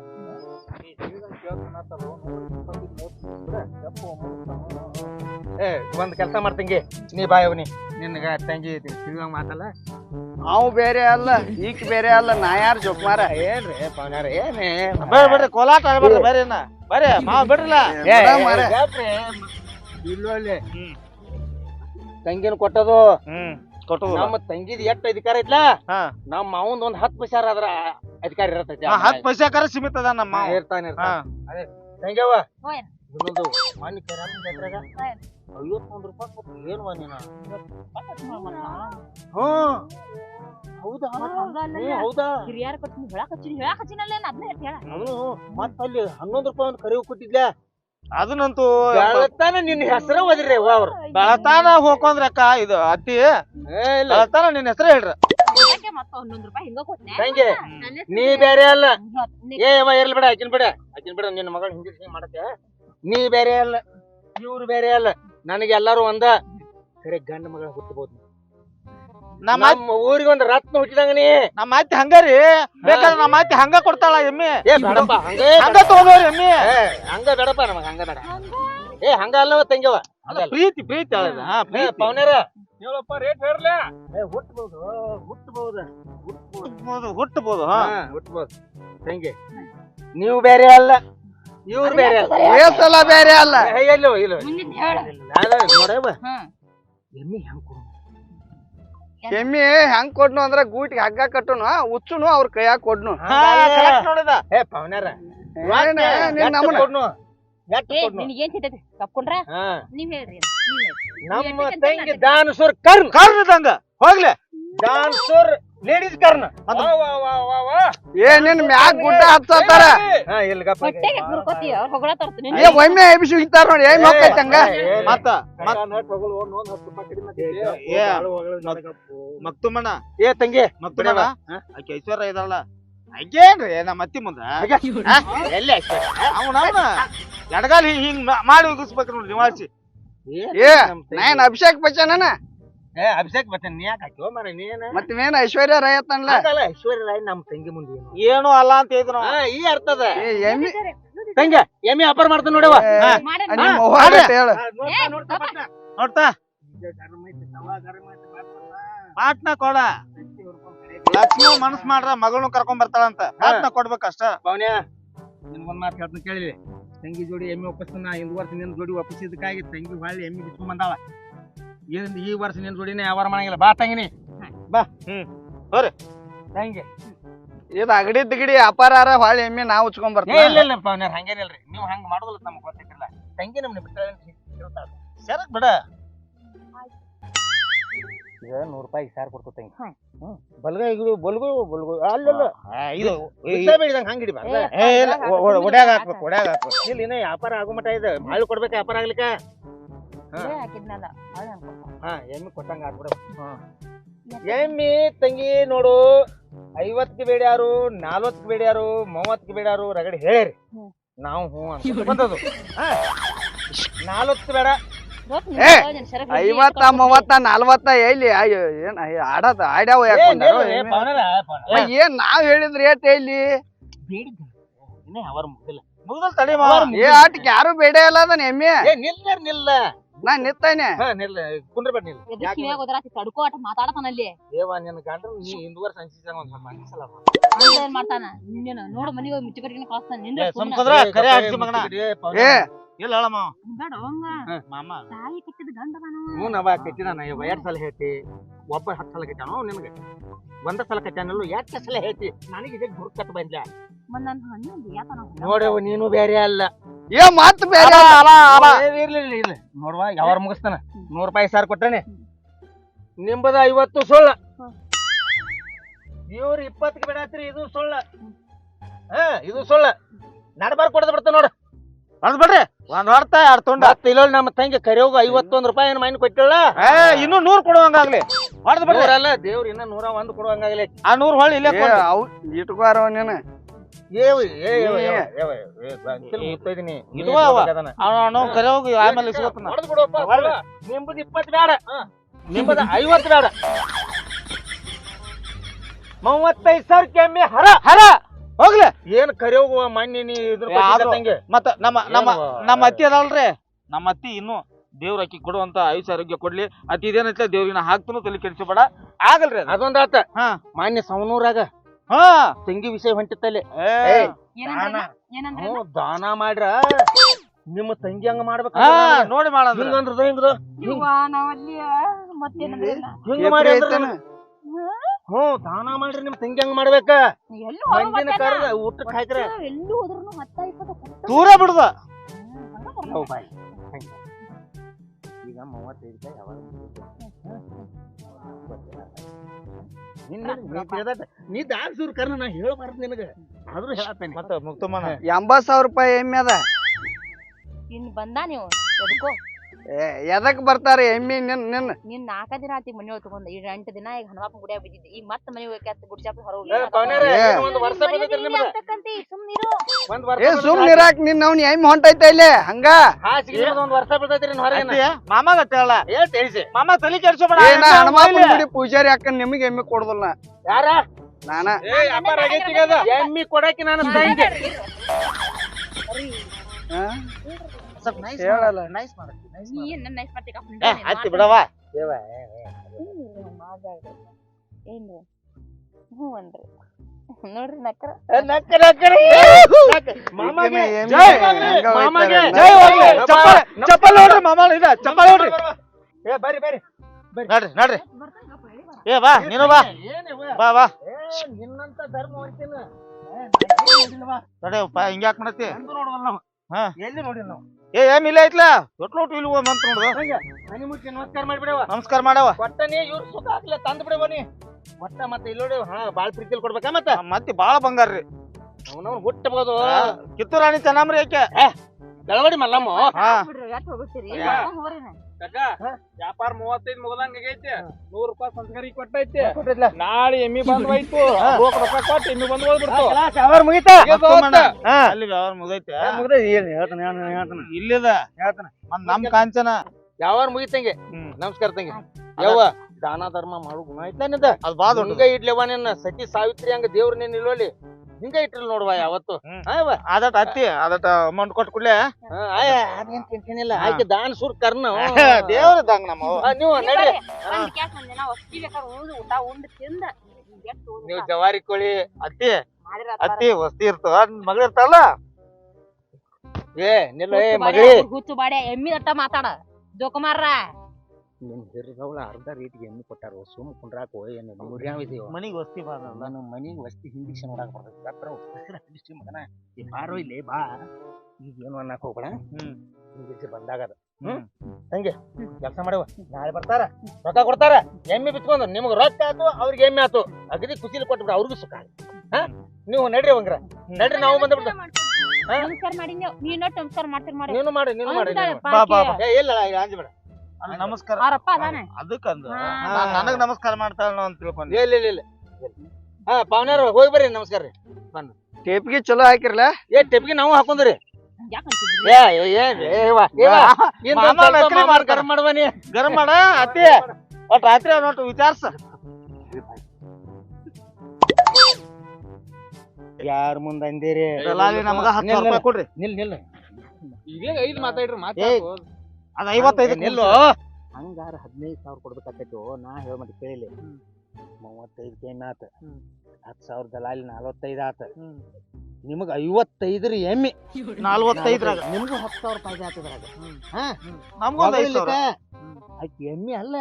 ಏ ಒಂದ್ ಕೆಲಸ ಮಾಡ್ತಂಗಿ ನೀ ಬಾಯವನಿ ನಿನ್ಗ ತಂಗಿ ತಿಳ್ದಂಗ ಮಾತಲ್ಲ. ಅವ್ ಬೇರೆ ಅಲ್ಲ ಈಗ ಬೇರೆ ಅಲ್ಲ. ನಾ ಯಾರ್ ಜೋಕ್ಮಾರ? ಏನ್ರಿ ಪವನ್ಯಾರ ಏನೇ? ಬೇಡ ಬೇಡ್ರಿ ಕೋಲಾಟ ಆಡ್ಬೇಡ್ರಿ ಬೇರೆ ಏನ ಬರ್ರಿ ಮಾವ ಬಿಡ್ರಲ್ಲ. ಇಲ್ಲೊಳ್ಳೆ. ತಂಗಿನ ಕೊಟ್ಟದು. ಹ್ಮ್ ಕೊಟ್ಟು ನಮ್ಮ ತಂಗಿದ್ ಎಷ್ಟು ಅಧಿಕಾರ ಐತ್ಲ? ಹಾ. ನಮ್ಮ ಮಾವಂದ ಒಂದ್ ಹತ್ತು ಪೈಸಾರ ಅದ್ರ ಅಧಿಕಾರ ಇರತೈತಿ. ಹತ್ ಪೈಸಾಕಾರ ಸೀಮಿತ ಅದ ನಮ್ಮ ಮಾವ. ಇರ್ತಾನೆ ಹಾ. ಇರ್ತಾನೆ ತಂಗ್ಯವ್ವ. ಹ್ಞೂ ಏನ್? ಇನ್ನೊಂದು ಮಾನ್ಯ ಜಾತ್ರೆಗ. ಐವತ್ತೊಂದ್ ರೂಪಾಯಿ ಕೊಟ್ಟು ಏನು ನೀನ? ಹ್ಮ್ ಹೌದಾ? ಹಂಗ ಹೌದಾ? ಹಿರಿಯರ ಕೊಟ್ಟು ಹೇಳಕ್ ಹಚ್ಚಿನಿ ಹೇಳಕ್ ಹಚ್ಚಿನಲ್ಲ ಅದನ್ನ ಹೇಳ. ಅವನು ಮತ್ತ ಅಲ್ಲಿ ಹನ್ನೊಂದು ರೂಪಾಯಿ ಒಂದು ಕರಿವು ಕೊಟ್ಟಿದ್ಲ ಅದನ್ನಂತೂ ಬೆಳತಾನ ನಿನ್ನ ಹೆಸರ ಓದಿರಿ ಅವ್ರು. ಬೆಳತಾನ ಹೋಗ್ಕೊಂಡ್ರ ಅಕ್ಕ ಇದು ಅತ್ತಿ. ಏ, ಇಲ್ಲ. ಬೆಳತಾನ ನಿನ್ನ ಹೆಸರು ಹೇಳ್ರಿ. ಹಿಂಗ ನೀ ಬೇರೆ ಅಲ್ಲ. ಏ ಅವ ಇರ್ಲಿ ಬಿಡ ಆಕಿನ್ ಬಿಡ. ಆಕಿನ್ ಬಿಡ ನಿನ್ನ ಮಗಳ ಹಿಂದಿ ಮಾಡಕ್ಕೆ. ಮಾಡತ್ತೆ ನೀ ಬೇರೆ ಅಲ್ಲ. ಇವ್ರು ಬೇರೆ ಅಲ್ಲ. ನನಗೆ ಎಲ್ಲಾರು ಒಂದ ಕರೆ ಗಂಡ ಮಗಳ ಹುಟ್ಟಬಹುದು ನಮ್ಮ ಊರಿಗೆ ಒಂದು ರತ್ನ ಹುಟ್ಟಿದಂಗ ನೀ. ನಮ್ಮ ಅತ್ತಿ ಹಂಗಾರಿ ಬೇಕಾದ್ರೆ ನಮ್ಮ ಅತ್ತಿ ಹಂಗ ಕೊಡ್ತಾಳ ಎಮ್ಮಿ. ಏ ಬೇಡಪ್ಪ ಹಂಗ ಹಂಗ ತಗೋರಿ ಎಮ್ಮಿ. ಹಂಗ ಬೇಡಪ್ಪ ನಮಗ ಹಂಗ ಬೇಡ. ಏ ಹಂಗ ಅಲ್ಲವ ತಂಗಿವ ಅಲ್ಲ ಪ್ರೀತಿ ಪ್ರೀತಿ ಅದ ಹಾ ಏ ಪ್ರೀತಿ. ಪವನೇರ ಹೇಳಪ್ಪ ರೇಟ್ ಹೇಳ್ಲೆ? ಏ ಹುಟ್ಟಬಹುದು ಹುಟ್ಟಬಹುದು ಹುಟ್ಬೋದು. ಹುಟ್ಟಬೋದು ಹಾ. ಹಾ ಹುಟ್ಟಬಹುದು ತಂಗಿ ನೀವು ಬೇರೆ ಅಲ್ಲ. ಇವ್ರು ಬೇರೆ ಅಲ್ಲ. ಸಲ ಬೇರೆ ಅಲ್ಲ. ಏ, ಎಲ್ಲೋ ಇಲ್ಲ ಮುಂದಿನ ಹೇಳ ನೋಡವ ಎಮ್ಮಿ ಹೆಂಗ್ ಕೊಡು? ಎಮ್ಮಿ? ಹೆಂಗ್ ಕೊಡ್ನು ಅಂದ್ರೆ ಗೂಟಿಗೆ ಹಗ್ಗ ಕಟ್ಟುನು ಉಚ್ಚುನು ಅವ್ರ ಕೈಯಾಗ ಕೊಡ್ನು. ನೋಡಿದ. ಏ ಕೊಡ್ನು. ನಿನಗೇನ್ ಸಿಗ್ತೈತಿ? ನೀವ್ ಹೇಳ್ರಿ ನಮ್ಮ ತಂಗಿ ಕರ್ನ್. ಕರ್ನ್ ಕರ್ನದಂಗ ಹೋಗ್ಲಿ. ದಾನಸುರ್ ಲೇಡೀಸ್ ಕಾರ್ನ ಏ ನಿನ್ ಮ್ಯಾಗ್ ಗುಡ್ಡ ಹತ್ತಾರ ಹೊಟ್ಟೆಗೆ ಹೊಗಳ ತರ್ತೀನಿ. ಏ ಒಮ್ಮೆ ಎಬಿಸಿ ಹಿಗ್ತಾರ ನೋಡಿ. ಏನ್ ಹೋಗ್ತೈತೆ ಹಂಗ ಮತ್ತ ಮತ್ ಏ ಮಕ್ತುಮಣ್ಣ. ಏ ತಂಗಿ. ಮಕ್ತುಮಣ್ಣ? ಆಕೆ ಐಶ್ವರ್ಯ ಇದಾಳ ಹಂಗೇನ್ರಿ? ನಮ್ಮ ಅತ್ತಿ ಮುಂದ. ಎಲ್ಲಿ ಅವನ ಎಡಗಾಲ್ ಹಿಂಗ್ ಮಾಡಿ ಉಗಿಸ್ಬೇಕು ನೋಡ್ರಿ ನಿವಾಸಿ ಏ ನಾನ್ ಅಭಿಷೇಕ್ ಬಚ್ಚನ ಏ ಅಭಿಷೇಕ್ ಬಚ್ಚನ್ ನೀ ಯಾಕೆ ಹಾಕಿವ ಮರ ನೀನ ಐಶ್ವರ್ಯ ರಾಯ್ ಅತ್ತನ್ಲ ಐಶ್ವರ್ಯ ರಾಯ್ ನಮ್ಮ ತಂಗಿ ಮುಂದೆ ಏನು? ಏನು ಅಲ್ಲ ಅಂತ ಹೇಳಿದ್ರು ಆ, ಈ ಅರ್ಥದ ಏ ಎಮ್ಮಿ ತಂಗಿ ಎಮ್ಮಿ ಅಪರ್ ಮಾಡ್ತಾನ ನೋಡವ ಮಾಡಿ. ನಿಮ್ಮ ಅವ್ವ ಮಾಡ್ರಿ. ಆಗತ್ತೆ ಹೇಳು. ನೋಡ್ತಾ ಪಾಟ್ನ. ಕೊಡ. ಲಕ್ಷ್ಮಿ ಮನಸ್ ಮಾಡ್ರ ಮಗಳನ್ನ ಕರ್ಕೊಂಡ್ ಬರ್ತಾಳಂತ. ಪಾಟ್ನ ಕೊಡ್ಬೇಕಷ್ಟ ಪವನ್ಯ ನಿನ್ಗೊಂದ್ ಮಾತು ಹೇಳ್ತೀನಿ ಕೇಳಿಲಿ ತಂಗಿ ಜೋಡಿ ಎಮ್ಮಿ ವಾಪಸ್ ಹಿಂದ್ ವರ್ಷ ನಿನ್ ಜೋಡಿ ಒಪ್ಪಿಸಿದಕ್ಕಾಗಿ ತಂಗಿ ಹೊಳ್ಳಿ ಎಮ್ಮಿ ಬಿಚ್ಕೊಂಡ್ ಬಂದಾಳ ಏನ್ ಈ ವರ್ಷ ನಿನ್ ಜೋಡಿನೇ ವ್ಯವಹಾರ ಮಾಡಂಗಿಲ್ಲ. ಬಾ ತಂಗಿನಿ. ಬಾ. ಹ್ಮ್. ಬರ್ರಿ. ತಂಗಿ. ಇದು ಅಗಡಿ ತಿಗಡಿ ಅಪಾರ ಹೊಳ್ಳಿ ಎಮ್ಮೆ ನಾವು ಉಚ್ಕೊಂಡ್ ಏ ಬರ್ತೀವಿ ಇಲ್ಲ ಇಲ್ಲಪ್ಪ ಪವನ್ಯಾರ ಹಂಗೇನಿಲ್ರಿ. ನೀವು ಹಂಗ ಮಾಡೋದಿಲ್ಲ ನಮ್ಗೆ ಗೊತ್ತಿಲ್ಲ ತಂಗಿ ನಮ್ಗೆ ಬಿಟ್ಟ ಸರಕ್ ಬಿಡ. ಈಗ ನೂರ್ ರೂಪಾಯಿ ಸಾರ್ ಕೊಡ್ತು ತಂಗಿ. ಹ್ಮ್. ಬಲ್ಗ ಈಗ ಬಲ್ಗು ಬಲ್ಗು. ಅಲ್ಲಲ್ಲ ಆ, ಇದು ಉತ್ಸಾಹ ಬೆಳಿದಂಗ ಹಂಗ್ ಹಿಡಿಬಾರ್ದ ಏ ಇಲ್ಲ ಒಡ್ಯಾಗ ಹಾಕ್ಬೇಕು ಒಡ್ಯಾಗ ಹಾಕ್ಬೇಕು. ಇಲ್ಲಿ ಇನ್ನ ವ್ಯಾಪಾರ ಆಗೋ ಮಟ ಇದೆ. ಬಾಳು ಕೊಡ್ಬೇಕು ವ್ಯಾಪಾರ ಆಗ್ಲಿಕ್ಕ? ಹಾಕಿದ್ನಲ್ಲ. ಹಾ ಎಮ್ಮಿ ಕೊಟ್ಟಂಗ ಆಗ್ಬಿಡು ಎಮ್ಮಿ ತಂಗಿ ನೋಡು ಐವತ್ಗೆ ಬೇಡ್ಯಾರು ಯಾರು ಬೇಡ್ಯಾರು ಮೂವತ್ಗೆ ಬೇಡ್ಯಾರು ರಗಡಿ ಹೇಳಿರಿ. ನಾವು ಹ್ಞೂ ಅಂತ ಬಂದದು ನಾಲ್ವತ್ತು ಬೇಡ. ಐವತ್ತ ಮೂವತ್ತ ನಾಲ್ವತ್ತ ಎಲ್ಲಿ ಅಯ್ಯೋ ಏನ್ ಆಡದ ಆಡ್ಯಾವ ಯಾಕೊಂಡಾರು. ಏನ್ ನಾವ್ ಹೇಳಿದ್ ಏಟ್ ಎಲ್ಲಿ ಅವ್ರ ತಡಿ ಏ ಆಟಕ್ಕೆ ಯಾರು ಬೇಡ ಇಲ್ಲ ಅದನ್ನ ಎಮ್ಮೆ? ನಿಲ್ಲ ನಿಲ್ಲ ನಾ ನಿತ್ತೇನೆ ಹಾ ನಿಲ್ಲ. ಕುಂದ್ರಬೇಡ ನಿಲ್ಲ? ಎದಕ್ ಕಿವ್ಯಾಗ್ ತಡ್ಕೋ ಮಾತಾಡತಾನಲ್ಲಿ. ನಿನ್ನ ಗಂಡ್ರು ನೀ ಒಂದ್ ಸ್ವಲ್ಪ ಅನ್ಸಲ್ಲ ಹಂಗ ಏನ್ ಮಾಡ್ತಾನ? ನೀನು ನೋಡ ಮನಿಗೆ ಹೋಗಿ ಕಳಿಸ್ತಾನ. ನಿಂದ್ರ ಸುಮ್ಕುದ್ರ? ಕರೆ ಹಾಕ್ಸಿ ಮಗನ. ಏ ಇಲ್ಲ ಹೇಳ ಬೇಡ ಅವಂಗ ಮಾಮ. ತಾಯಿ ಕಟ್ಟಿದ ಗಂಡ ಹ್ಞೂ ನವ ಕಟ್ಟಿದಾನ. ಇವ ಎರಡ್ ಸಲ ಹೇಳ್ತಿ. ಒಬ್ಬ ಹತ್ತು ಸಲ ಕಟ್ಟಾನೋ ನಿನಗೆ. ಒಂದ ಸಲ ಕಟ್ಟಾನಲ್ಲೂ ಎಷ್ಟು ಸಲ ಹೇಳ್ತಿ. ನನಗೆ ಇದಕ್ಕೆ ಕಟ್ಟು ಬಂದ್ಲ. ಹಣ್ಣು ನೋಡವ ನೀನು ಬೇರೆ ಅಲ್ಲ. ಏ ಮತ್ ಬೇರೆ ಏ, ಇರ್ಲಿ ಇರ್ಲಿ ಇರ್ಲಿ. ನೋಡುವ ಯಾವಾಗ ಮುಗಿಸ್ತಾನ. ನೂರ್ ರೂಪಾಯಿ ಸಾರ್ ಕೊಟ್ಟೇನೆ ನಿಂಬದ ಐವತ್ತು ಸುಳ್ಳ. ಇವ್ರ ಇಪ್ಪತ್ತಿಗೆ ಬಿಡಾತ್ರಿ ಇದು ಸುಳ್ಳ. ಹಾ ಇದು ಸುಳ್ಳ. ನಡಬಾರ್ ಕೊಡದ್ ಬಿಡ್ತ ನೋಡ. ಅದ್ ಬಿಡ್ರಿ. ಒಂದ್ ಹೊಡ್ತ ಎರಡ್ ತುಂಡ. ಇಲ್ಲ ನಮ್ಮ ತಂಗಿ ಕರಿಯೋಗ ಐವತ್ತೊಂದ್ ರೂಪಾಯಿ ಏನ್ ಮೈನ್ ಕೊಟ್ಟಿಲ್ಲ? ಇನ್ನೂ ನೂರ್ ಕೊಡುವಂಗಾಗ್ಲಿ. ಹೊಡೆದ್ ಬಿಡ್ರಿ. ಅಲ್ಲ ದೇವ್ರ ಇನ್ನ ನೂರ ಒಂದ್ ಕೊಡುವಂಗಾಗಲಿ. ಆ ನೂರ್ ಹೊಳ್ಳಿ ಇಲ್ಲೇ ಇಟ್ಕೋರ ನೀನು. ಆಮೇಲೆ ಇಸ್ಕೊತಾನ ಹೊಡೆದ್ ಬಿಡಪ್ಪ ನಿಂಬದ್ ಇಪ್ಪತ್ತು ಬೇಡ ನಿಂಬದ ಐವತ್ತು ಬೇಡ ಮೂವತ್ತೈದು ಸಾವಿರ ಕೆಮ್ಮೆ ಹರ. ಹರ. ಹೋಗ್ಲಿ. ಏನ್ ಕರೆ ಹೋಗುವ ಮೊನ್ನೆ ನೀ ಇದ್ರ ಮತ್ತ ನಮ್ಮ ನಮ್ಮ ನಮ್ಮ ಅತ್ತಿ ಅದಲ್ರಿ. ನಮ್ಮ ಅತ್ತಿ ಇನ್ನು ದೇವ್ರ ಅಕ್ಕಿ ಕೊಡುವಂತ ಆಯುಷ ಆರೋಗ್ಯ ಕೊಡ್ಲಿ. ಅತಿ ಇದೇನೈತೆ ದೇವ್ರಿನ ಹಾಕ್ತನು ತಲೆ ಕೆಡಿಸಬೇಡ. ಆಗಲ್ರಿ ಅದು. ಅದೊಂದ್ ಆತ. ಹಾ. ಮಾನ್ಯ ಸವನೂರಾಗ ಹಾ ತಂಗಿ ವಿಷಯ ಹೊಂಟಿತ್ತಲ್ಲಿ. ಏನಂದ್ರ ದಾನ. ಏನಂದ್ರ ಹ್ಞೂ ದಾನ ಮಾಡ್ರ. ನಿಮ್ಮ ತಂಗಿ ಹಂಗ ಮಾಡ್ಬೇಕು ನೋಡಿ ಮಾಡಂದ್ರ ಹಿಂಗಂದ್ರದ ಹಿಂಗ್ದ? ಹಿಂಗ ಮಾಡಿ? ಹ್ಞೂ ದಾನ ಮಾಡ್ರಿ ನಿಮ್ ತಂಗಿ ಹಂಗ ಮಾಡ್ಬೇಕ. ಎಲ್ಲಿ ಮಂದಿನ ಕರ್ದ ಊಟಕ್ಕೆ ಹಾಕ್ರ. ದೂರ ಬಿಡುದ. ಈಗ ಮೂವತ್ತೈದು ಯಾವಾಗ ನೀ ದಾಸೂರ್ ಕರ್ನ ನಾ ಹೇಳ್ಬಾರ್ದು ನಿನಗ. ಆದ್ರೂ ಹೇಳತ್ತೇನೆ ಮತ್ತೆ ಮುಕ್ತಮ್ಮನ ಎಂಬತ್ ಸಾವಿರ ರೂಪಾಯಿ ಎಮ್ಮೆ ಅದ. ಇನ್ ಬಂದ ನೀವು ಎದಕ್ಕೋ ಎದಕ್ ಬರ್ತಾರ ಎಮ್ಮಿ ನಿನ್ ನಿನ್? ನಿನ್ ನಾಲ್ಕ ದಿನ ಆತಿ ಮನೆ ತಗೊಂಡ್ ಈಗ ಎಂಟು ದಿನ ಈಗ ಹನುಮಪ್ಪ ಗುಡಿಯ ಬಿದ್ದಿದ್ದೆ. ಈಗ ಮತ್ತೆ ಮನೆ ಹೋಗಿ ಗುಡಿಚಾಪ ಹೊರ ಪವನ್ಯಾರ, ಏ. ಒಂದ್ ವರ್ಷ ಬಂದೈತ್ರಿ ನಿಮ್ದ. ಸುಮ್ನಿರು ಒಂದ್ ವರ್ಷ ಏ ಸುಮ್ ನೀರಾಕ್ ನಿನ್ ಅವ್ನ ಎಮ್ಮಿ ಹೊಂಟೈತೆ ಇಲ್ಲಿ ಹಂಗ? ಮಾಮಾಗ ಹೇಳ ಹೇಳ್ ತಿಳಿಸಿ. ಮಾಮ ತಲೆ ಕೆಡ್ಸೋಬೇಡ ಏ ನಾ ಹನುಮಪ್ಪನ ಗುಡಿ ಪೂಜಾರಿ ಅಕ್ಕ ನಿಮಗೆ ಎಮ್ಮಿ ಕೊಡುದಿಲ್ಲ ನಾ. ಯಾರ? ನಾನ. ಎಮ್ಮಿ ಕೊಡಕ್ಕೆ ನಾನು ತಂಗಿ ಹಾ? ಸ್ವಲ್ಪ ನೈಸ್ ಹೇಳಲ್ಲ. ನೈಸ್ ಮಾಡಕ್ಕೆ ನೈಸ್ ನೀ ಏನ್ ನನ್ನ nice ಮಾಡ್ತಿ ಕಪ್ಪ ಏ, ಹತ್ತಿ ಬಿಡವ ಏನು ಹ್ಞೂ ಅನ್ರಿ ನೋಡ್ರಿ ನಕ್ಕರ ನಕ್ಕ ನಕ್ಕರಿ ಜೈ ಮಾಮಗೆ ಜೈ ಹೋಗ್ಲಿ ಚಪ್ಪಲ್ ಚಪ್ಪಲ್ ನೋಡ್ರಿ ಮಾಮ ಇದ ಚಪ್ಪಲ್ ನೋಡ್ರಿ ಏ ಬರಿ ಬರಿ ನಡ್ರಿ ನಡ್ರಿ ಏ ಬಾ ನೀನು ಬಾ ಬಾ ಬಾ ನಿನ್ನಂತ ಧರ್ಮ ಹೊಂಟಿನ ಹಿಂಗ್ಯಾಕ್ ಮಾಡತ್ತಿ ಹಾ. ಎಲ್ಲಿ ನೋಡಿಲ್ಲ ನಾವು ಏ ಏಮ್ ಇಲ್ಲ ಐತ್ಲಾ? ತೊಟ್ಲೋಟು ಇಲ್ಲಿ ಅಂತ ನೋಡು ಮನಿ ಮುಚ್ಚಿ ನಮಸ್ಕಾರ ಮಾಡಿಬಿಡವ ನಮಸ್ಕಾರ ಮಾಡವ ಒಟ್ಟನೆ ಇವ್ರು ಸುಖ ಆಗ್ಲ ತಂದ್ ಬಿಡವ ನೀ. ಒಟ್ಟ ಮತ್ತೆ ಇಲ್ಲೋಡಿ ಹಾ ಬಾಳ್ ಪ್ರೀತಿಲಿ ಕೊಡ್ಬೇಕಾ ಮತ್ತ? ಮತ್ತೆ ಬಾಳ ಬಂಗಾರ್ರಿ ಅವನವ್ ಹುಟ್ಟಬಹುದು ಕಿತ್ತೂರ್ ರಾಣಿ ಚೆನ್ನಮ್ರಿ ಯಾಕೆ? ಬೆಳವಡಿ ಮಲ್ಲಮ್ಮ. ಹಾ. ಬಿಡ್ರಿ ಯಾಕೆ ಹೋಗ್ತೀರಿ ಕಾಕ ವ್ಯಾಪಾರ ಮೂವತ್ತೈದ್ ಮುಗದಂಗ ಆಗೈತಿ. ನೂರ್ ರೂಪಾಯಿ ಸಂಸ್ಕಾರಿ ಕೊಟ್ಟೈತಿ. ನಾಳೆ ಎಮ್ಮಿ ಬಂದ್ ಹೋಯ್ತು. ರೂಪಾಯಿ ರೊಕ್ಕ ಕೊಟ್ಟು ಎಮ್ಮಿ ಬಂದ್ ಹೋಗ್ಬಿಡ್ತು. ವ್ಯವಹಾರ ಮುಗಿತಾ? ಅಲ್ಲಿ ವ್ಯವಹಾರ ಮುಗೈತೆ. ಹೇಳ್ತಾನೆ ಹೇಳ್ತಾನೆ ಇಲ್ಲಿದ. ಹೇಳ್ತಾನೆ. ಮತ್ತ್ ನಮ್ ಕಾಂಚನ. ಯಾವಾರ ಮುಗಿತಂಗೆ ಹ್ಮ್. ನಮಸ್ಕಾರ ತಂಗಿ. ಯವ್ವ ದಾನ ಧರ್ಮ ಮಾಡು ಗುಣ ಐತ ನಿಂದ ಅದ್ ಬಾ ದೊಡ್ಡ ಹಿಂಗ ಇಡ್ಲವ ನಿನ್ನ ಸತಿ ಸಾವಿತ್ರಿ ಹಂಗ ದೇವ್ರ ನೀನ್ ಇಲ್ಲೋಲಿ ಹಿಂಗ ಇಟ್ರಲ್ ನೋಡುವ ಯಾವತ್ತು? ಅದಟ್ ಅತ್ತಿ ಅದಟ ಅಮೌಂಟ್ ಕೊಟ್ಟು ಕೂಡಲೇ. ಅದೇನ್ ಟೆನ್ಷನ್ ಇಲ್ಲ. ಆಯ್ಕೆ ದಾನ ಸುರ್ ಕರ್ನ ದೇವ್ರ ದಂಗ ನಮ್ಮ. ನೀವು ನಡಿ. ನಾವು ಜವಾರಿ ಕೋಳಿ ಅತ್ತಿ. ಅತ್ತಿ ವಸ್ತಿ ಇರ್ತದ ಮಗಳ ಇರ್ತಾವಲ್ಲ ಏ ನಿಲ್ಲ ಏ ಮಗಳಿ. ಗುಚ್ಚು ಬಾಡೆ ಎಮ್ಮಿ ಅಟ್ಟ ಮಾತಾಡ. ಜೋಕುಮಾರ ನಿಮ್ ಹಿರಿದವಳ ಅರ್ಧ ರೇಟ್ಗೆ ಹೆಣ್ಣು ಕೊಟ್ಟಾರ ಸುಮ್ ಕುಂಡ್ರಾಕ ಏನು ಮುರಿಯಾವಿದೀವ ಮನಿಗ್ ವಸ್ತಿ ಬಾ ನಾನು ಮನಿಗೆ ವಸ್ತಿ ಹಿಂದಿಕ್ಷ ನೋಡಕ್ ಬರ್ತೈತಿ ಹಡಿಸಿ ಮಗನ ಈ ಬಾರೋ ಇಲ್ಲಿ ಬಾ ಈಗ ಏನು ಅನ್ನಕ್ ಹೋಗ್ಬೇಡ ಹ್ಮ್ ಬಂದಾಗ ಬಂದಾಗದ ಹ್ಮ್. ಹಂಗೆ ಕೆಲಸ ಮಾಡವ ನಾಳೆ ಬರ್ತಾರ ರೊಕ್ಕ ಕೊಡ್ತಾರ ಎಮ್ಮೆ ಬಿತ್ಕೊಂಡು ನಿಮ್ಗೆ ರೊಕ್ಕ ಆತು ಅವ್ರಿಗೆ ಎಮ್ಮೆ ಆತು ಅಗದಿ ಖುಷಿಲಿ ಕೊಟ್ಬಿಡ ಅವ್ರಿಗೂ ಸುಖ ಹಾ ನೀವು ನಡ್ರಿ ಅವಂಗ್ರ ನಡ್ರಿ ನಾವು ಬಂದ್ಬಿಡ್ತ? ನಮಸ್ಕಾರ ಮಾಡಿ ನೀವು ನೀನು ನಮಸ್ಕಾರ ಮಾಡ್ತೀರಿ ಮಾಡಿ ನೀನು ಮಾಡಿ ನೀನು ಮಾಡಿ ಬಾ, ಬಾ, ಬಾ. ಏ ಇಲ್ಲ ಇಲ್ಲ, ಅಂಜಬೇಡ ನಮಸ್ಕಾರ. ಅವರಪ್ಪ ಅದಾನ? ಅದಕ್ಕಂದ. ನನಗ್ ನಮಸ್ಕಾರ ಮಾಡ್ತಾಳ ಅಂತ ತಿಳ್ಕೊಂಡೆ. ಇಲ್ಲ ಇಲ್ಲ ಇಲ್ಲ. ಹಾ ಪಾವನ್ಯಾರ ಹೋಗಿ ಬರ್ರಿ ನಮಸ್ಕಾರ ರೀ. ಟೇಪ್ಗೆ ಚಲೋ ಹಾಕಿರ್ಲ? ಏ ಟೇಪ್ಗೆ ನಾವು ಹಾಕೊಂದ್ರಿ ಯಾಕಂತಿದ್ರಿ ಏ ಏ. ಗರಂ ಮಾಡುವ ನೀ. ಗರಂ ಮಾಡ ಅತ್ತಿ. ಒಟ್ ರಾತ್ರಿ ಒಟ್ಟು ವಿಚಾರ್ಸ. ಯಾರ್ ಮುಂದ ಅಂದಿರಿ? ನಮಗ ಹತ್ತು. ರೂಪಾಯಿ ಕೊಡ್ರಿ. ನಿಲ್ ನಿಲ್. ಈಗ ಐದು ಮಾತಾಡ್ರಿ ಮಾತಾಡು ಅದ್ ಐವತ್ತೈದು ನಿಲ್ಲು ಹಂಗಾರ ಹದಿನೈದು ಸಾವಿರ ಕೊಡ್ಬೇಕಾಕೈತು ನಾ ಹೇಳ ಮತ್ತೆ ಕೇಳಿಲ್ಲ. ಮೂವತ್ತೈದು ಎಮ್ಮೆ ಆತ. ಹತ್ತು ಸಾವಿರ ದಲಾಲಿ ನಲವತ್ತೈದು ಆತ. ನಿಮಗ್ ಐವತ್ತೈದ್ರ ಎಮ್ಮಿ. ನಲ್ವತ್ತೈದ್ರಾಗ. ನಿಮ್ಗೂ ಹತ್ತು ಸಾವಿರ ರೂಪಾಯಿ ಆತದ್ರಾಗ ಸಾವಿರ. ಆಕಿ ಎಮ್ಮಿ ಅಲ್ಲ.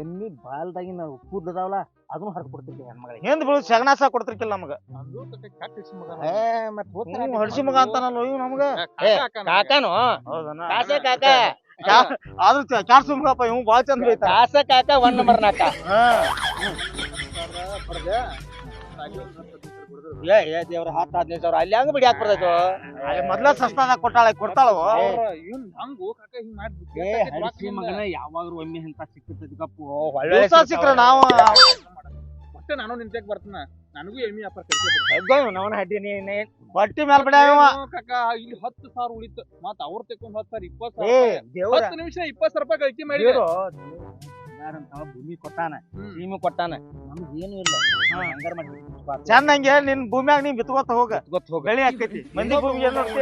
ಎಮ್ಮಿ ಬಾಲ್ದಾಗಿ ನಾವು ಕೂದಲದಾವಲ್ಲ ಅದನ್ನು ಹರ್ದ್ ಕೊಡ್ತಿರ್ತೀವಿ ಹೆಣ್ಮಗಳಿಗೆ ಹಿಂದ್ ಬೀಳು ಶಗನಾಸ ಕೊಡ್ತಿರ್ಕಿಲ್ಲ ನಮಗ. ಮತ್ತೆ ಹಡ್ಸಿ ಮಗ. ಅಂತಾನಲ್ಲ ಇವ್ ನಮಗ? ಕಾಕಾನು ಕಾಸ ಕಾಕ? ಆದ್ರೂ ಚಾರ್ಸು ಮಗಪ್ಪ ಇವ್ ಬಾಳ ಚಂದ ಬೈತಾನ. ಕಾಸ ಕಾಕ ಒನ್ ನಂಬರ್ ನಾಕ. ಹಾ. ಏ ಏ ದೇವ್ರ ಹತ್ತು ಹದಿನೈದು ಸಾವಿರ. ಅಲ್ಲಿ ಹಂಗ ಬಿಡಿ ಹಾಕ್ ಬರ್ತೈತು ಮೊದ್ಲ ಸಸ್ತಾದಾಗ ಕೊಟ್ಟಾಳ ಕೊಡ್ತಾಳವ ಇವ್ನ್ ಹಂಗು ಕಾಕ ಹಿಂಗ್ ಮಾಡ್ಬಿಟ್ಟು ಏ ಹರಿಸಿ ಮಗನ ಯಾವಾಗ್ಲೂ ಒಮ್ಮೆ ಅಂತ ಸಿಕ್ಕಿರ್ತೈತಿ ಕಪ್ಪು. ಸಿಕ್ಕ್ರ ನಾವು ಮತ್ತೆ ನಾನು ನಿಂತಕ್ಕೆ ಬರ್ತಾನ. ನನಗೂ ಎಮ್ಮಿ ವ್ಯಾಪಾರ ನವನ ಹಡ್ಡಿ ನೀ ನೀ- ಬಟ್ಟಿ ಮೇಲ್ ಬಿಡ್ಯಾವ ಕಾಕ ಇಲ್ಲಿ ಹತ್ತು ಸಾವಿರ ಉಳಿತು. ಮತ್ತ ಅವ್ರ ತೆಕೊಂಡ್ ಹತ್ತು ಸಾವಿರ ಇಪ್ಪತ್ತು ಏ ಸಾವಿರ ದೇವ್ರ. ಹತ್ತು ನಿಮಿಷ ಇಪ್ಪತ್ತು ಸಾವಿರ ರೂಪಾಯಿ ಗಳಿಕೆ ಮಾಡಿ ದೇವ್ರು ಬಂಗಾರಂತ ಭೂಮಿ ಕೊಟ್ಟಾನ. ಕೊಟ್ಟಾನ. ನಮ್ಗೆ ಏನು ಇಲ್ಲ. ಹಂಗಾರ ಮಾಡಿ ಚಂದ ಹಂಗೆ ನಿನ್ ಭೂಮ್ಯಾಗ ನೀ ಬಿತ್ಕೋತ ಹೋಗ. ಗೊತ್ತ ಹೋಗ. ಮಂದಿ ಭೂಮಿ ಏನ್ ನೋಡ್ತಿ